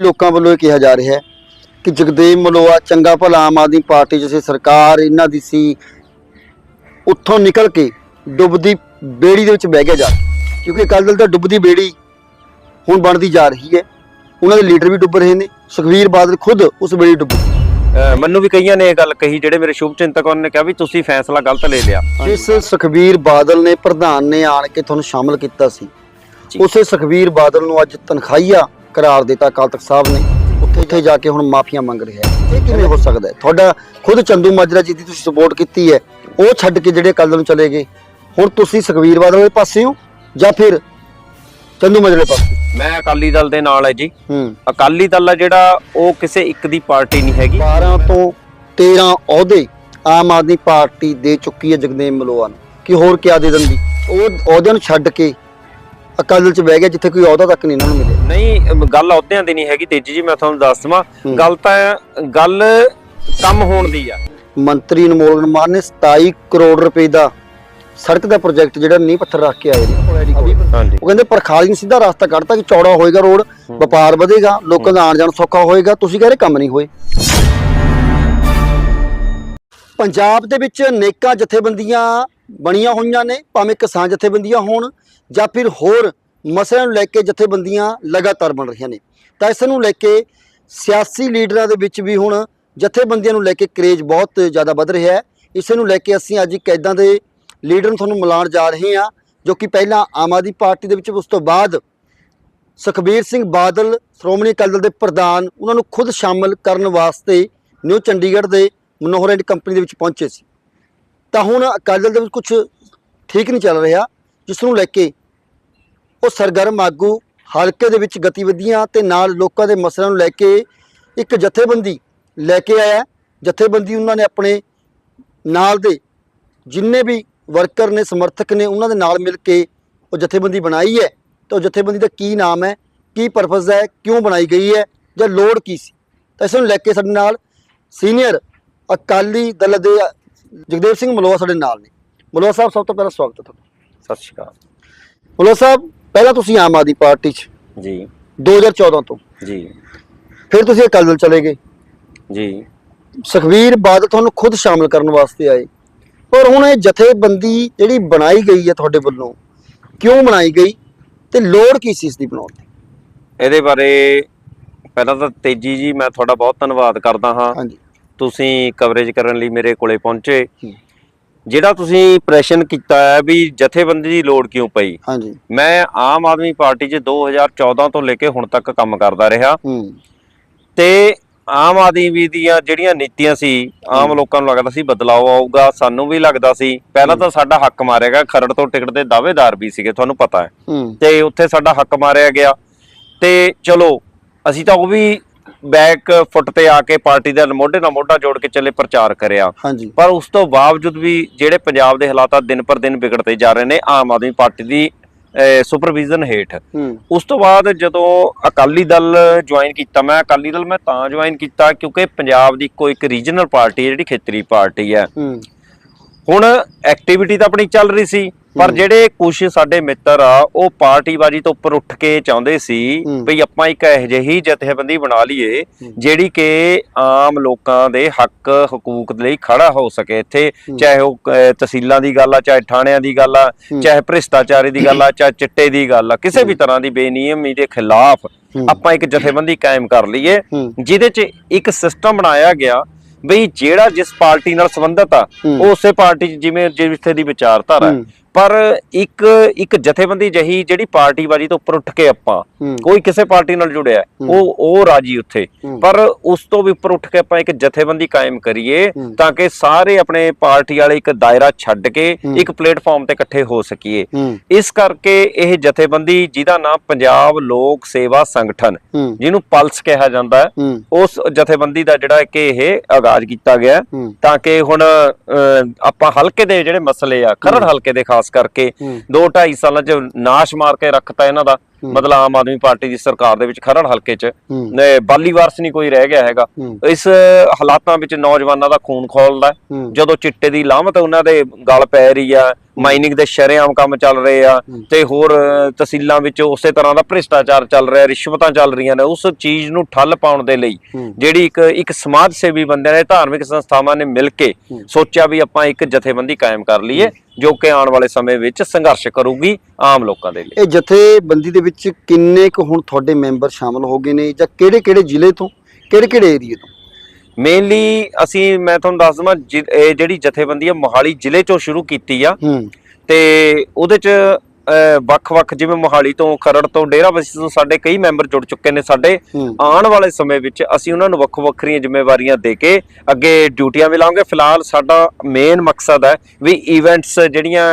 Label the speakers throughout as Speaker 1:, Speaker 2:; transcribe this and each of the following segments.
Speaker 1: ਲੋਕਾਂ ਵੱਲੋਂ ਇਹ ਕਿਹਾ ਜਾ ਰਿਹਾ ਹੈ ਕਿ ਜਗਦੇਵ ਮਲੋਆ ਚੰਗਾ ਭਲਾ ਆਮ ਆਦਮੀ ਪਾਰਟੀ ਜਿਸੇ ਸਰਕਾਰ ਇਹਨਾਂ ਦੀ ਸੀ ਉੱਥੋਂ ਨਿਕਲ ਕੇ ਡੁੱਬਦੀ ਬੇੜੀ ਦੇ ਵਿੱਚ ਬਹਿ ਗਿਆ ਜਾ। ਕਿਉਂਕਿ ਅਕਾਲੀ ਦਲ ਤਾਂ ਡੁੱਬਦੀ ਬੇੜੀ ਹੁਣ ਬਣਦੀ ਜਾ ਰਹੀ ਹੈ ਉਹਨਾਂ ਦੇ ਲੀਡਰ ਵੀ ਡੁੱਬ ਰਹੇ ਨੇ ਸੁਖਵੀਰ ਬਾਦਲ ਖੁਦ ਉਸ ਬੇੜੀ ਡੁੱਬ
Speaker 2: ਮੈਨੂੰ ਵੀ ਕਈਆਂ ਨੇ ਇਹ ਗੱਲ ਕਹੀ ਜਿਹੜੇ ਮੇਰੇ ਸ਼ੁਭ ਚਿੰਤਕ ਉਹਨਾਂ ਨੇ ਕਿਹਾ ਵੀ ਤੁਸੀਂ ਫੈਸਲਾ ਗਲਤ ਲੈ ਲਿਆ
Speaker 1: ਜਿਸ ਸੁਖਵੀਰ ਬਾਦਲ ਨੇ ਪ੍ਰਧਾਨ ਨੇ ਆਣ ਕੇ ਤੁਹਾਨੂੰ ਸ਼ਾਮਲ ਕੀਤਾ ਸੀ। ਉਸੇ ਸੁਖਵੀਰ ਬਾਦਲ ਨੂੰ ਅੱਜ ਤਨਖਾਹੀਆ ਕਰਾਰ ਦਿੱਤਾ ਅਕਾਲ ਤਖਤ ਸਾਹਿਬ ਨੇ। ਉੱਥੇ ਜਾ ਕੇ ਹੁਣ ਮਾਫੀਆਂ ਮੰਗ ਰਿਹਾ ਹੈ। ਇਹ ਕਿਵੇਂ ਹੋ ਸਕਦਾ ਹੈ? ਤੁਹਾਡਾ ਖੁਦ ਚੰਦੂ ਮਾਜਰਾ ਜੀ ਦੀ ਤੁਸੀਂ ਸਪੋਰਟ ਕੀਤੀ ਹੈ। ਉਹ ਛੱਡ ਕੇ ਜਿਹੜੇ ਅਕਾਲੀ ਦਲ ਨੂੰ ਚਲੇ ਗਏ। ਹੁਣ ਤੁਸੀਂ ਸੁਖਵੀਰ ਬਾਦਲ ਦੇ ਪਾਸੇ ਹੋ ਜਾਂ ਫਿਰ ਚੰਦੂ ਮਾਜਰਾ ਪਾਸੇ?
Speaker 2: ਮੈਂ ਅਕਾਲੀ ਦਲ ਦੇ ਨਾਲ ਹੈ ਜੀ।
Speaker 1: ਹੂੰ।
Speaker 2: ਅਕਾਲੀ ਦਲ ਆ ਜਿਹੜਾ ਉਹ ਕਿਸੇ ਇੱਕ ਦੀ ਪਾਰਟੀ ਨਹੀਂ ਹੈਗੀ।
Speaker 1: 12 ਤੋਂ 13 ਅਹੁਦੇ ਆਮ ਆਦਮੀ ਪਾਰਟੀ ਦੇ ਚੁੱਕੀ ਹੈ ਜਗਦੇਵ ਮਲੋਆ ਨੂੰ। ਕਿ ਹੋਰ ਕਿਆ ਦੇ ਦਿੰਦੀ? ਉਹ ਅਹੁਦਿਆਂ ਨੂੰ ਛੱਡ ਕੇ ਅਕਾਲੀ ਦਲ ਚ ਬਹਿ ਗਿਆ ਜਿੱਥੇ ਕੋਈ ਅਹੁਦਾ ਤੱਕ ਨਹੀਂ ਇਹਨਾਂ ਨੂੰ ਮਿਲਿਆ।
Speaker 2: ਨਹੀਂ ਗੱਲ ਅਹੁਦਿਆਂ ਦੀ ਨਹੀਂ ਹੈਗੀ ਤੇਜੀ ਜੀ ਮੈਂ ਤੁਹਾਨੂੰ ਦੱਸ ਦਵਾਂ। ਗੱਲ ਤਾਂ ਗੱਲ ਕੰਮ ਹੋਣ ਦੀ ਆ।
Speaker 1: ਮੰਤਰੀ ਅਨਮੋਲ ਮਾਨ ਨੇ 27 ਕਰੋੜ ਰੁਪਏ ਦਾ ਸੜਕ ਦਾ ਪ੍ਰੋਜੈਕਟ ਜਿਹੜਾ ਨੀਂਹ ਪੱਥਰ ਰੱਖ ਕੇ ਆਏ ਨੇ।
Speaker 2: ਹਾਂਜੀ।
Speaker 1: ਉਹ ਕਹਿੰਦੇ ਪਰਖਾਲੀ ਨੂੰ ਸਿੱਧਾ ਰਸਤਾ ਕੱਢਤਾ ਕਿ ਚੌੜਾ ਹੋਏਗਾ ਰੋਡ ਵਪਾਰ ਵਧੇਗਾ ਲੋਕਾਂ ਦਾ ਆਣ ਜਾਣ ਸੌਖਾ ਹੋਏਗਾ। ਤੁਸੀਂ ਕਹਿ ਰਹੇ ਕੰਮ ਨਹੀਂ ਹੋਏ। ਪੰਜਾਬ ਦੇ ਵਿੱਚ ਅਨੇਕਾਂ ਜਥੇਬੰਦੀਆਂ ਬਣੀਆਂ ਹੋਈਆਂ ਨੇ ਭਾਵੇਂ ਕਿਸਾਨ ਜਥੇਬੰਦੀਆਂ ਹੋਣ ਜਾਂ ਫਿਰ ਹੋਰ ਮਸਲਿਆਂ ਨੂੰ ਲੈ ਕੇ ਜਥੇਬੰਦੀਆਂ ਲਗਾਤਾਰ ਬਣ ਰਹੀਆਂ ਨੇ। ਤਾਂ ਇਸ ਨੂੰ ਲੈ ਕੇ ਸਿਆਸੀ ਲੀਡਰਾਂ ਦੇ ਵਿੱਚ ਵੀ ਹੁਣ ਜਥੇਬੰਦੀਆਂ ਨੂੰ ਲੈ ਕੇ ਕਰੇਜ ਬਹੁਤ ਜ਼ਿਆਦਾ ਵੱਧ ਰਿਹਾ ਹੈ। ਇਸ ਨੂੰ ਲੈ ਕੇ ਅਸੀਂ ਅੱਜ ਇੱਕ ਇੱਦਾਂ ਦੇ ਲੀਡਰ ਨੂੰ ਤੁਹਾਨੂੰ ਮਿਲਾਉਣ ਜਾ ਰਹੇ ਹਾਂ, ਜੋ ਕਿ ਪਹਿਲਾਂ ਆਮ ਆਦਮੀ ਪਾਰਟੀ ਦੇ ਵਿੱਚ ਉਸ ਤੋਂ ਬਾਅਦ ਸੁਖਬੀਰ ਸਿੰਘ ਬਾਦਲ, ਸ਼੍ਰੋਮਣੀ ਅਕਾਲੀ ਦਲ ਦੇ ਪ੍ਰਧਾਨ, ਉਹਨਾਂ ਨੂੰ ਖੁਦ ਸ਼ਾਮਲ ਕਰਨ ਵਾਸਤੇ ਨਿਊ ਚੰਡੀਗੜ੍ਹ ਦੇ ਮਨੋਹਰ ਐਂਡ ਕੰਪਨੀ ਦੇ ਵਿੱਚ ਪਹੁੰਚੇ ਸੀ। ਤਾਂ ਹੁਣ ਅਕਾਲੀ ਦਲ ਦੇ ਵਿੱਚ ਕੁਝ ਠੀਕ ਨਹੀਂ ਚੱਲ ਰਿਹਾ, ਜਿਸ ਨੂੰ ਲੈ ਕੇ ਉਹ ਸਰਗਰਮ ਆਗੂ ਹਲਕੇ ਦੇ ਵਿੱਚ ਗਤੀਵਿਧੀਆਂ ਤੇ ਨਾਲ ਲੋਕਾਂ ਦੇ ਮਸਲਿਆਂ ਨੂੰ ਲੈ ਕੇ ਇੱਕ ਜਥੇਬੰਦੀ ਲੈ ਕੇ ਆਇਆ। ਜਥੇਬੰਦੀ ਉਹਨਾਂ ਨੇ ਆਪਣੇ ਨਾਲ ਦੇ ਜਿੰਨੇ ਵੀ ਵਰਕਰ ਨੇ ਸਮਰਥਕ ਨੇ ਉਹਨਾਂ ਦੇ ਨਾਲ ਮਿਲ ਕੇ ਉਹ ਜਥੇਬੰਦੀ ਬਣਾਈ ਹੈ। ਤਾਂ ਉਹ ਜਥੇਬੰਦੀ ਦਾ ਕੀ ਨਾਮ ਹੈ ਕੀ ਪਰਪਸ ਹੈ ਕਿਉਂ ਬਣਾਈ ਗਈ ਹੈ ਜਾਂ ਲੋੜ ਕੀ ਸੀ? ਤਾਂ ਇਸ ਨੂੰ ਲੈ ਕੇ ਸਾਡੇ ਨਾਲ ਸੀਨੀਅਰ ਅਕਾਲੀ ਦਲ ਦੇ ਜਗਦੇਵ ਸਿੰਘ ਮਲੋਆ ਸਾਡੇ ਨਾਲ ਨੇ। ਮਲੋਆ ਸਾਹਿਬ ਸਭ ਤੋਂ ਪਹਿਲਾਂ ਸਵਾਗਤ ਹੈ ਤੁਹਾਡਾ।
Speaker 2: ਸਤਿ ਸ਼੍ਰੀ ਅਕਾਲ।
Speaker 1: ਮਲੋਆ ਸਾਹਿਬ ਪਹਿਲਾਂ ਤੁਸੀਂ ਆਮ ਆਦਮੀ ਪਾਰਟੀ 'ਚ
Speaker 2: ਜੀ।
Speaker 1: 2014 ਤੋਂ।
Speaker 2: ਜੀ।
Speaker 1: ਫਿਰ ਤੁਸੀਂ ਅਕਾਲੀ ਦਲ ਚਲੇ ਗਏ।
Speaker 2: ਜੀ।
Speaker 1: ਸੁਖਵੀਰ ਬਾਦਲ ਤੁਹਾਨੂੰ ਖੁਦ ਸ਼ਾਮਲ ਕਰਨ ਵਾਸਤੇ ਆਏ। ਪਰ ਹੁਣ ਇਹ ਜਥੇਬੰਦੀ ਜਿਹੜੀ ਬਣਾਈ ਗਈ ਹੈ ਤੁਹਾਡੇ ਵੱਲੋਂ ਕਿਉਂ ਬਣਾਈ ਗਈ ਤੇ ਲੋੜ ਕੀ ਸੀ ਇਸ ਦੀ ਬਣਾਉਣ ਦੀ?
Speaker 2: ਇਹਦੇ ਬਾਰੇ ਪਹਿਲਾਂ ਤਾਂ ਤੇਜੀ ਜੀ ਮੈਂ ਤੁਹਾਡਾ ਬਹੁਤ ਧੰਨਵਾਦ ਕਰਦਾ ਹਾਂ।
Speaker 1: ਹਾਂਜੀ।
Speaker 2: ਤੁਸੀਂ ਕਵਰੇਜ ਕਰਨ ਲਈ ਮੇਰੇ ਕੋਲੇ ਪਹੁੰਚੇ। ਜਿਹੜਾ ਤੁਸੀਂ ਪ੍ਰੈਸ਼ਨ ਕੀਤਾ ਹੈ ਵੀ ਜਥੇਬੰਦੀ ਦੀ ਲੋੜ ਕਿਉਂ ਪਈ?
Speaker 1: ਹਾਂਜੀ।
Speaker 2: ਮੈਂ ਆਮ ਆਦਮੀ ਪਾਰਟੀ 'ਚ 2014 ਤੋਂ ਲੈ ਕੇ ਹੁਣ ਤੱਕ ਕੰਮ ਕਰਦਾ ਰਿਹਾ।
Speaker 1: ਹੂੰ।
Speaker 2: ਤੇ ਆਮ ਆਦਮੀ ਦੀਆਂ ਜਿਹੜੀਆਂ ਨੀਤੀਆਂ ਸੀ ਆਮ ਲੋਕਾਂ ਨੂੰ ਲੱਗਦਾ ਸੀ ਬਦਲਾਅ ਆਊਗਾ ਸਾਨੂੰ ਵੀ ਲੱਗਦਾ ਸੀ। ਪਹਿਲਾਂ ਤਾਂ ਸਾਡਾ ਹੱਕ ਮਾਰਿਆ ਗਿਆ ਖਰੜ ਤੋਂ ਟਿਕਟ ਦੇ ਦਾਅਵੇਦਾਰ ਵੀ ਸੀਗੇ ਤੁਹਾਨੂੰ ਪਤਾ ਹੈ।
Speaker 1: ਹੂੰ।
Speaker 2: ਤੇ ਉੱਥੇ ਸਾਡਾ ਹੱਕ ਮਾਰਿਆ ਗਿਆ। ਤੇ ਚਲੋ ਅਸੀਂ ਤਾਂ ਉਹ ਵੀ ਬੈਕ ਫੁੱਟ ਤੇ ਆ ਕੇ ਪਾਰਟੀ ਦੇ ਮੋਢੇ ਨਾਲ ਮੋਢਾ ਜੋੜ ਕੇ ਚੱਲੇ ਪ੍ਰਚਾਰ ਕਰਿਆ। ਪਰ ਉਸ ਤੋਂ ਬਾਵਜੂਦ ਵੀ ਜਿਹੜੇ ਪੰਜਾਬ ਦੇ ਹਾਲਾਤ ਆ ਦਿਨ ਪਰ ਦਿਨ ਵਿਗੜਦੇ ਜਾ ਰਹੇ ਨੇ ਆਮ ਆਦਮੀ ਪਾਰਟੀ ਦੀ ਸੁਪਰਵਿਜ਼ਨ ਹੇਠ। ਉਸ ਤੋਂ ਬਾਅਦ ਜਦੋਂ ਅਕਾਲੀ ਦਲ ਜੁਆਇਨ ਕੀਤਾ ਮੈਂ ਅਕਾਲੀ ਦਲ ਮੈਂ ਤਾਂ ਜੁਆਇਨ ਕੀਤਾ ਕਿਉਂਕਿ ਪੰਜਾਬ ਦੀ ਕੋਈ ਇੱਕ ਰੀਜਨਲ ਪਾਰਟੀ ਹੈ ਜਿਹੜੀ ਖੇਤਰੀ ਪਾਰਟੀ ਹੂੰ। ਹੁਣ ਐਕਟੀਵਿਟੀ ਤਾਂ ਆਪਣੀ ਚੱਲ ਰਹੀ ਸੀ। ਪਰ ਜਿਹੜੇ ਕੁਝ ਸਾਡੇ ਮਿੱਤਰ ਆ ਉਹ ਪਾਰਟੀਬਾਜੀ ਤੋਂ ਉੱਪਰ ਉੱਠ ਕੇ ਚਾਹੁੰਦੇ ਸੀ। ਵੀ ਆਪਾਂ ਇੱਕ ਇਹੋ ਜਿਹੀ ਜਥੇਬੰਦੀ ਬਣਾ ਲਈਏ ਜਿਹੜੀ ਕਿ ਆਮ ਲੋਕਾਂ ਦੇ ਹੱਕ ਹਕੂਕ ਲਈ ਖੜਾ ਹੋ ਸਕੇ ਇੱਥੇ ਚਾਹੇ ਉਹ ਤਹਿਸੀਲਾਂ ਦੀ ਗੱਲ ਆ ਚਾਹੇ ਥਾਣਿਆਂ ਦੀ ਗੱਲ ਆ ਚਾਹੇ ਭ੍ਰਿਸ਼ਟਾਚਾਰੀ ਦੀ ਗੱਲ ਆ ਚਾਹੇ ਚਿੱਟੇ ਦੀ ਗੱਲ ਆ ਕਿਸੇ ਵੀ ਤਰ੍ਹਾਂ ਦੀ ਬੇਨਿਯਮੀ ਦੇ ਖਿਲਾਫ। ਆਪਾਂ ਇੱਕ ਜਥੇਬੰਦੀ ਕਾਇਮ ਕਰ ਲਈਏ। ਜਿਹਦੇ 'ਚ ਇੱਕ ਸਿਸਟਮ ਬਣਾਇਆ ਗਿਆ ਬਈ ਜਿਹੜਾ ਜਿਸ ਪਾਰਟੀ ਨਾਲ ਸੰਬੰਧਤ ਆ। ਉਹ ਉਸੇ ਪਾਰਟੀ 'ਚ ਜਿਵੇਂ ਜਿੱਥੇ ਦੀ ਵਿਚਾਰਧਾਰਾ। ਪਰ ਇੱਕ ਇੱਕ ਜਥੇਬੰਦੀ ਜਹੀ ਜਿਹੜੀ ਪਾਰਟੀਬਾਜੀ ਤੋਂ ਉੱਪਰ ਉੱਠ ਕੇ ਆਪਾਂ। ਕੋਈ ਕਿਸੇ ਪਾਰਟੀ ਨਾਲ ਜੁੜਿਆ ਉਹ ਉਹ ਰਾਜੀ ਉੱਥੇ। ਪਰ ਉਸ ਤੋਂ ਵੀ ਉੱਪਰ ਉੱਠ ਕੇ ਆਪਾਂ ਇੱਕ ਜਥੇਬੰਦੀ ਕਾਇਮ ਕਰੀਏ। ਤਾਂ ਕਿ ਸਾਰੇ ਆਪਣੇ ਪਾਰਟੀ ਵਾਲੇ ਇੱਕ ਦਾਇਰਾ ਛੱਡ ਕੇ। ਇੱਕ ਪਲੇਟਫਾਰਮ ਤੇ ਇਕੱਠੇ ਹੋ ਸਕੀਏ ਇਸ ਕਰਕੇ ਇਹ ਜਥੇਬੰਦੀ ਜਿਹਦਾ ਨਾਮ ਪੰਜਾਬ ਲੋਕ ਸੇਵਾ ਸੰਗਠਨ ਜਿਹਨੂੰ ਪਲਸ ਕਿਹਾ ਜਾਂਦਾ ਹੈ ਉਸ ਜਥੇਬੰਦੀ ਦਾ ਜਿਹੜਾ ਕਿ ਇਹ ਆਗਾਜ਼ ਕੀਤਾ ਗਿਆ। ਤਾਂ ਕਿ ਹੁਣ ਆਪਾਂ ਹਲਕੇ ਦੇ ਜਿਹੜੇ ਮਸਲੇ ਆ ਖਰੜ ਹਲਕੇ ਦੇ ਖਾਸ ਕਰਕੇ
Speaker 1: ਹੂੰ।
Speaker 2: 2 2.5 ਸਾਲਾਂ ਚ ਨਾਸ਼ ਮਾਰ ਕੇ ਰੱਖਤਾ ਇਹਨਾਂ ਦਾ ਮਤਲਬ ਆਮ ਆਦਮੀ ਪਾਰਟੀ ਦੀ ਸਰਕਾਰ ਦੇ ਵਿੱਚ ਖਰੜ ਹਲਕੇ 'ਚ ਬਾਲੀ ਵਾਰਸ ਨਹੀਂ ਕੋਈ ਰਹਿ ਗਿਆ ਹੈਗਾ। ਇਸ ਹਾਲਾਤਾਂ ਵਿੱਚ ਨੌਜਵਾਨਾਂ ਦਾ ਖੂਨ ਖੋਲਦਾ ਜਦੋਂ ਚਿੱਟੇ ਦੀ ਲਾਮਤ ਉਹਨਾਂ ਦੇ ਗਲ ਪੈ ਰਹੀ ਆ ਮਾਈਨਿੰਗ ਦੇ ਸ਼ਰੇਆਮ ਕੰਮ ਚੱਲ ਰਹੇ ਆ। ਤੇ ਹੋਰ ਤਹਿਸੀਲਾਂ ਵਿੱਚ ਉਸੇ ਤਰ੍ਹਾਂ ਦਾ ਭ੍ਰਿਸ਼ਟਾਚਾਰ ਚੱਲ ਰਿਹਾ ਰਿਸ਼ਵਤਾਂ ਚੱਲ ਰਹੀਆਂ ਨੇ ਉਸ ਚੀਜ਼ ਨੂੰ ਠੱਲ ਪਾਉਣ ਦੇ ਲਈ ਜਿਹੜੀ ਇੱਕ ਇੱਕ ਸਮਾਜ ਸੇਵੀ ਬੰਦਿਆਂ ਨੇ ਧਾਰਮਿਕ ਸੰਸਥਾਵਾਂ ਨੇ ਮਿਲ ਕੇ। ਸੋਚਿਆ ਵੀ ਆਪਾਂ ਇੱਕ ਜਥੇਬੰਦੀ ਕਾਇਮ ਕਰ ਲਈਏ ਜੋ ਕਿ ਆਉਣ ਵਾਲੇ ਸਮੇਂ ਵਿੱਚ ਸੰਘਰਸ਼ ਕਰੂਗੀ ਆਮ ਲੋਕਾਂ ਦੇ ਲਈ।
Speaker 1: ਇਹ ਜਥੇਬੰਦੀ ਦੇ ਵਿੱਚ ਕਿੰਨੇ ਕੁ ਹੁਣ ਤੁਹਾਡੇ ਮੈਂਬਰ ਸ਼ਾਮਲ ਹੋ ਗਏ ਨੇ ਜਾਂ ਕਿਹੜੇ ਕਿਹੜੇ ਜ਼ਿਲ੍ਹੇ ਤੋਂ ਕਿਹੜੇ ਕਿਹੜੇ ਏਰੀਏ ਤੋਂ?
Speaker 2: ਮੇਨਲੀ ਅਸੀਂ ਮੈਂ ਤੁਹਾਨੂੰ ਦੱਸ ਦਵਾਂ ਜਿਹੜੀ ਜਥੇਬੰਦੀ ਆ ਮੋਹਾਲੀ ਜ਼ਿਲ੍ਹੇ ਚੋਂ ਸ਼ੁਰੂ ਕੀਤੀ ਆ। ਤੇ ਉਹਦੇ ਚ ਵੱਖ-ਵੱਖ ਜਿਵੇਂ ਮੋਹਾਲੀ ਤੋਂ ਖਰੜ ਤੋਂ ਡੇਰਾਬੱਸੀ ਤੋਂ ਸਾਡੇ ਕਈ ਮੈਂਬਰ ਜੁੜ ਚੁੱਕੇ ਨੇ ਸਾਡੇ। ਆਉਣ ਵਾਲੇ ਸਮੇਂ ਵਿੱਚ ਅਸੀਂ ਉਹਨਾਂ ਨੂੰ ਵੱਖੋ ਵੱਖਰੀਆਂ ਜ਼ਿੰਮੇਵਾਰੀਆਂ ਦੇ ਕੇ ਅੱਗੇ ਡਿਊਟੀਆਂ ਵੀ ਲਾਵਾਂਗੇ ਫਿਲਹਾਲ ਸਾਡਾ ਮੇਨ ਮਕਸਦ ਹੈ ਵੀ ਇਵੈਂਟਸ ਜਿਹੜੀਆਂ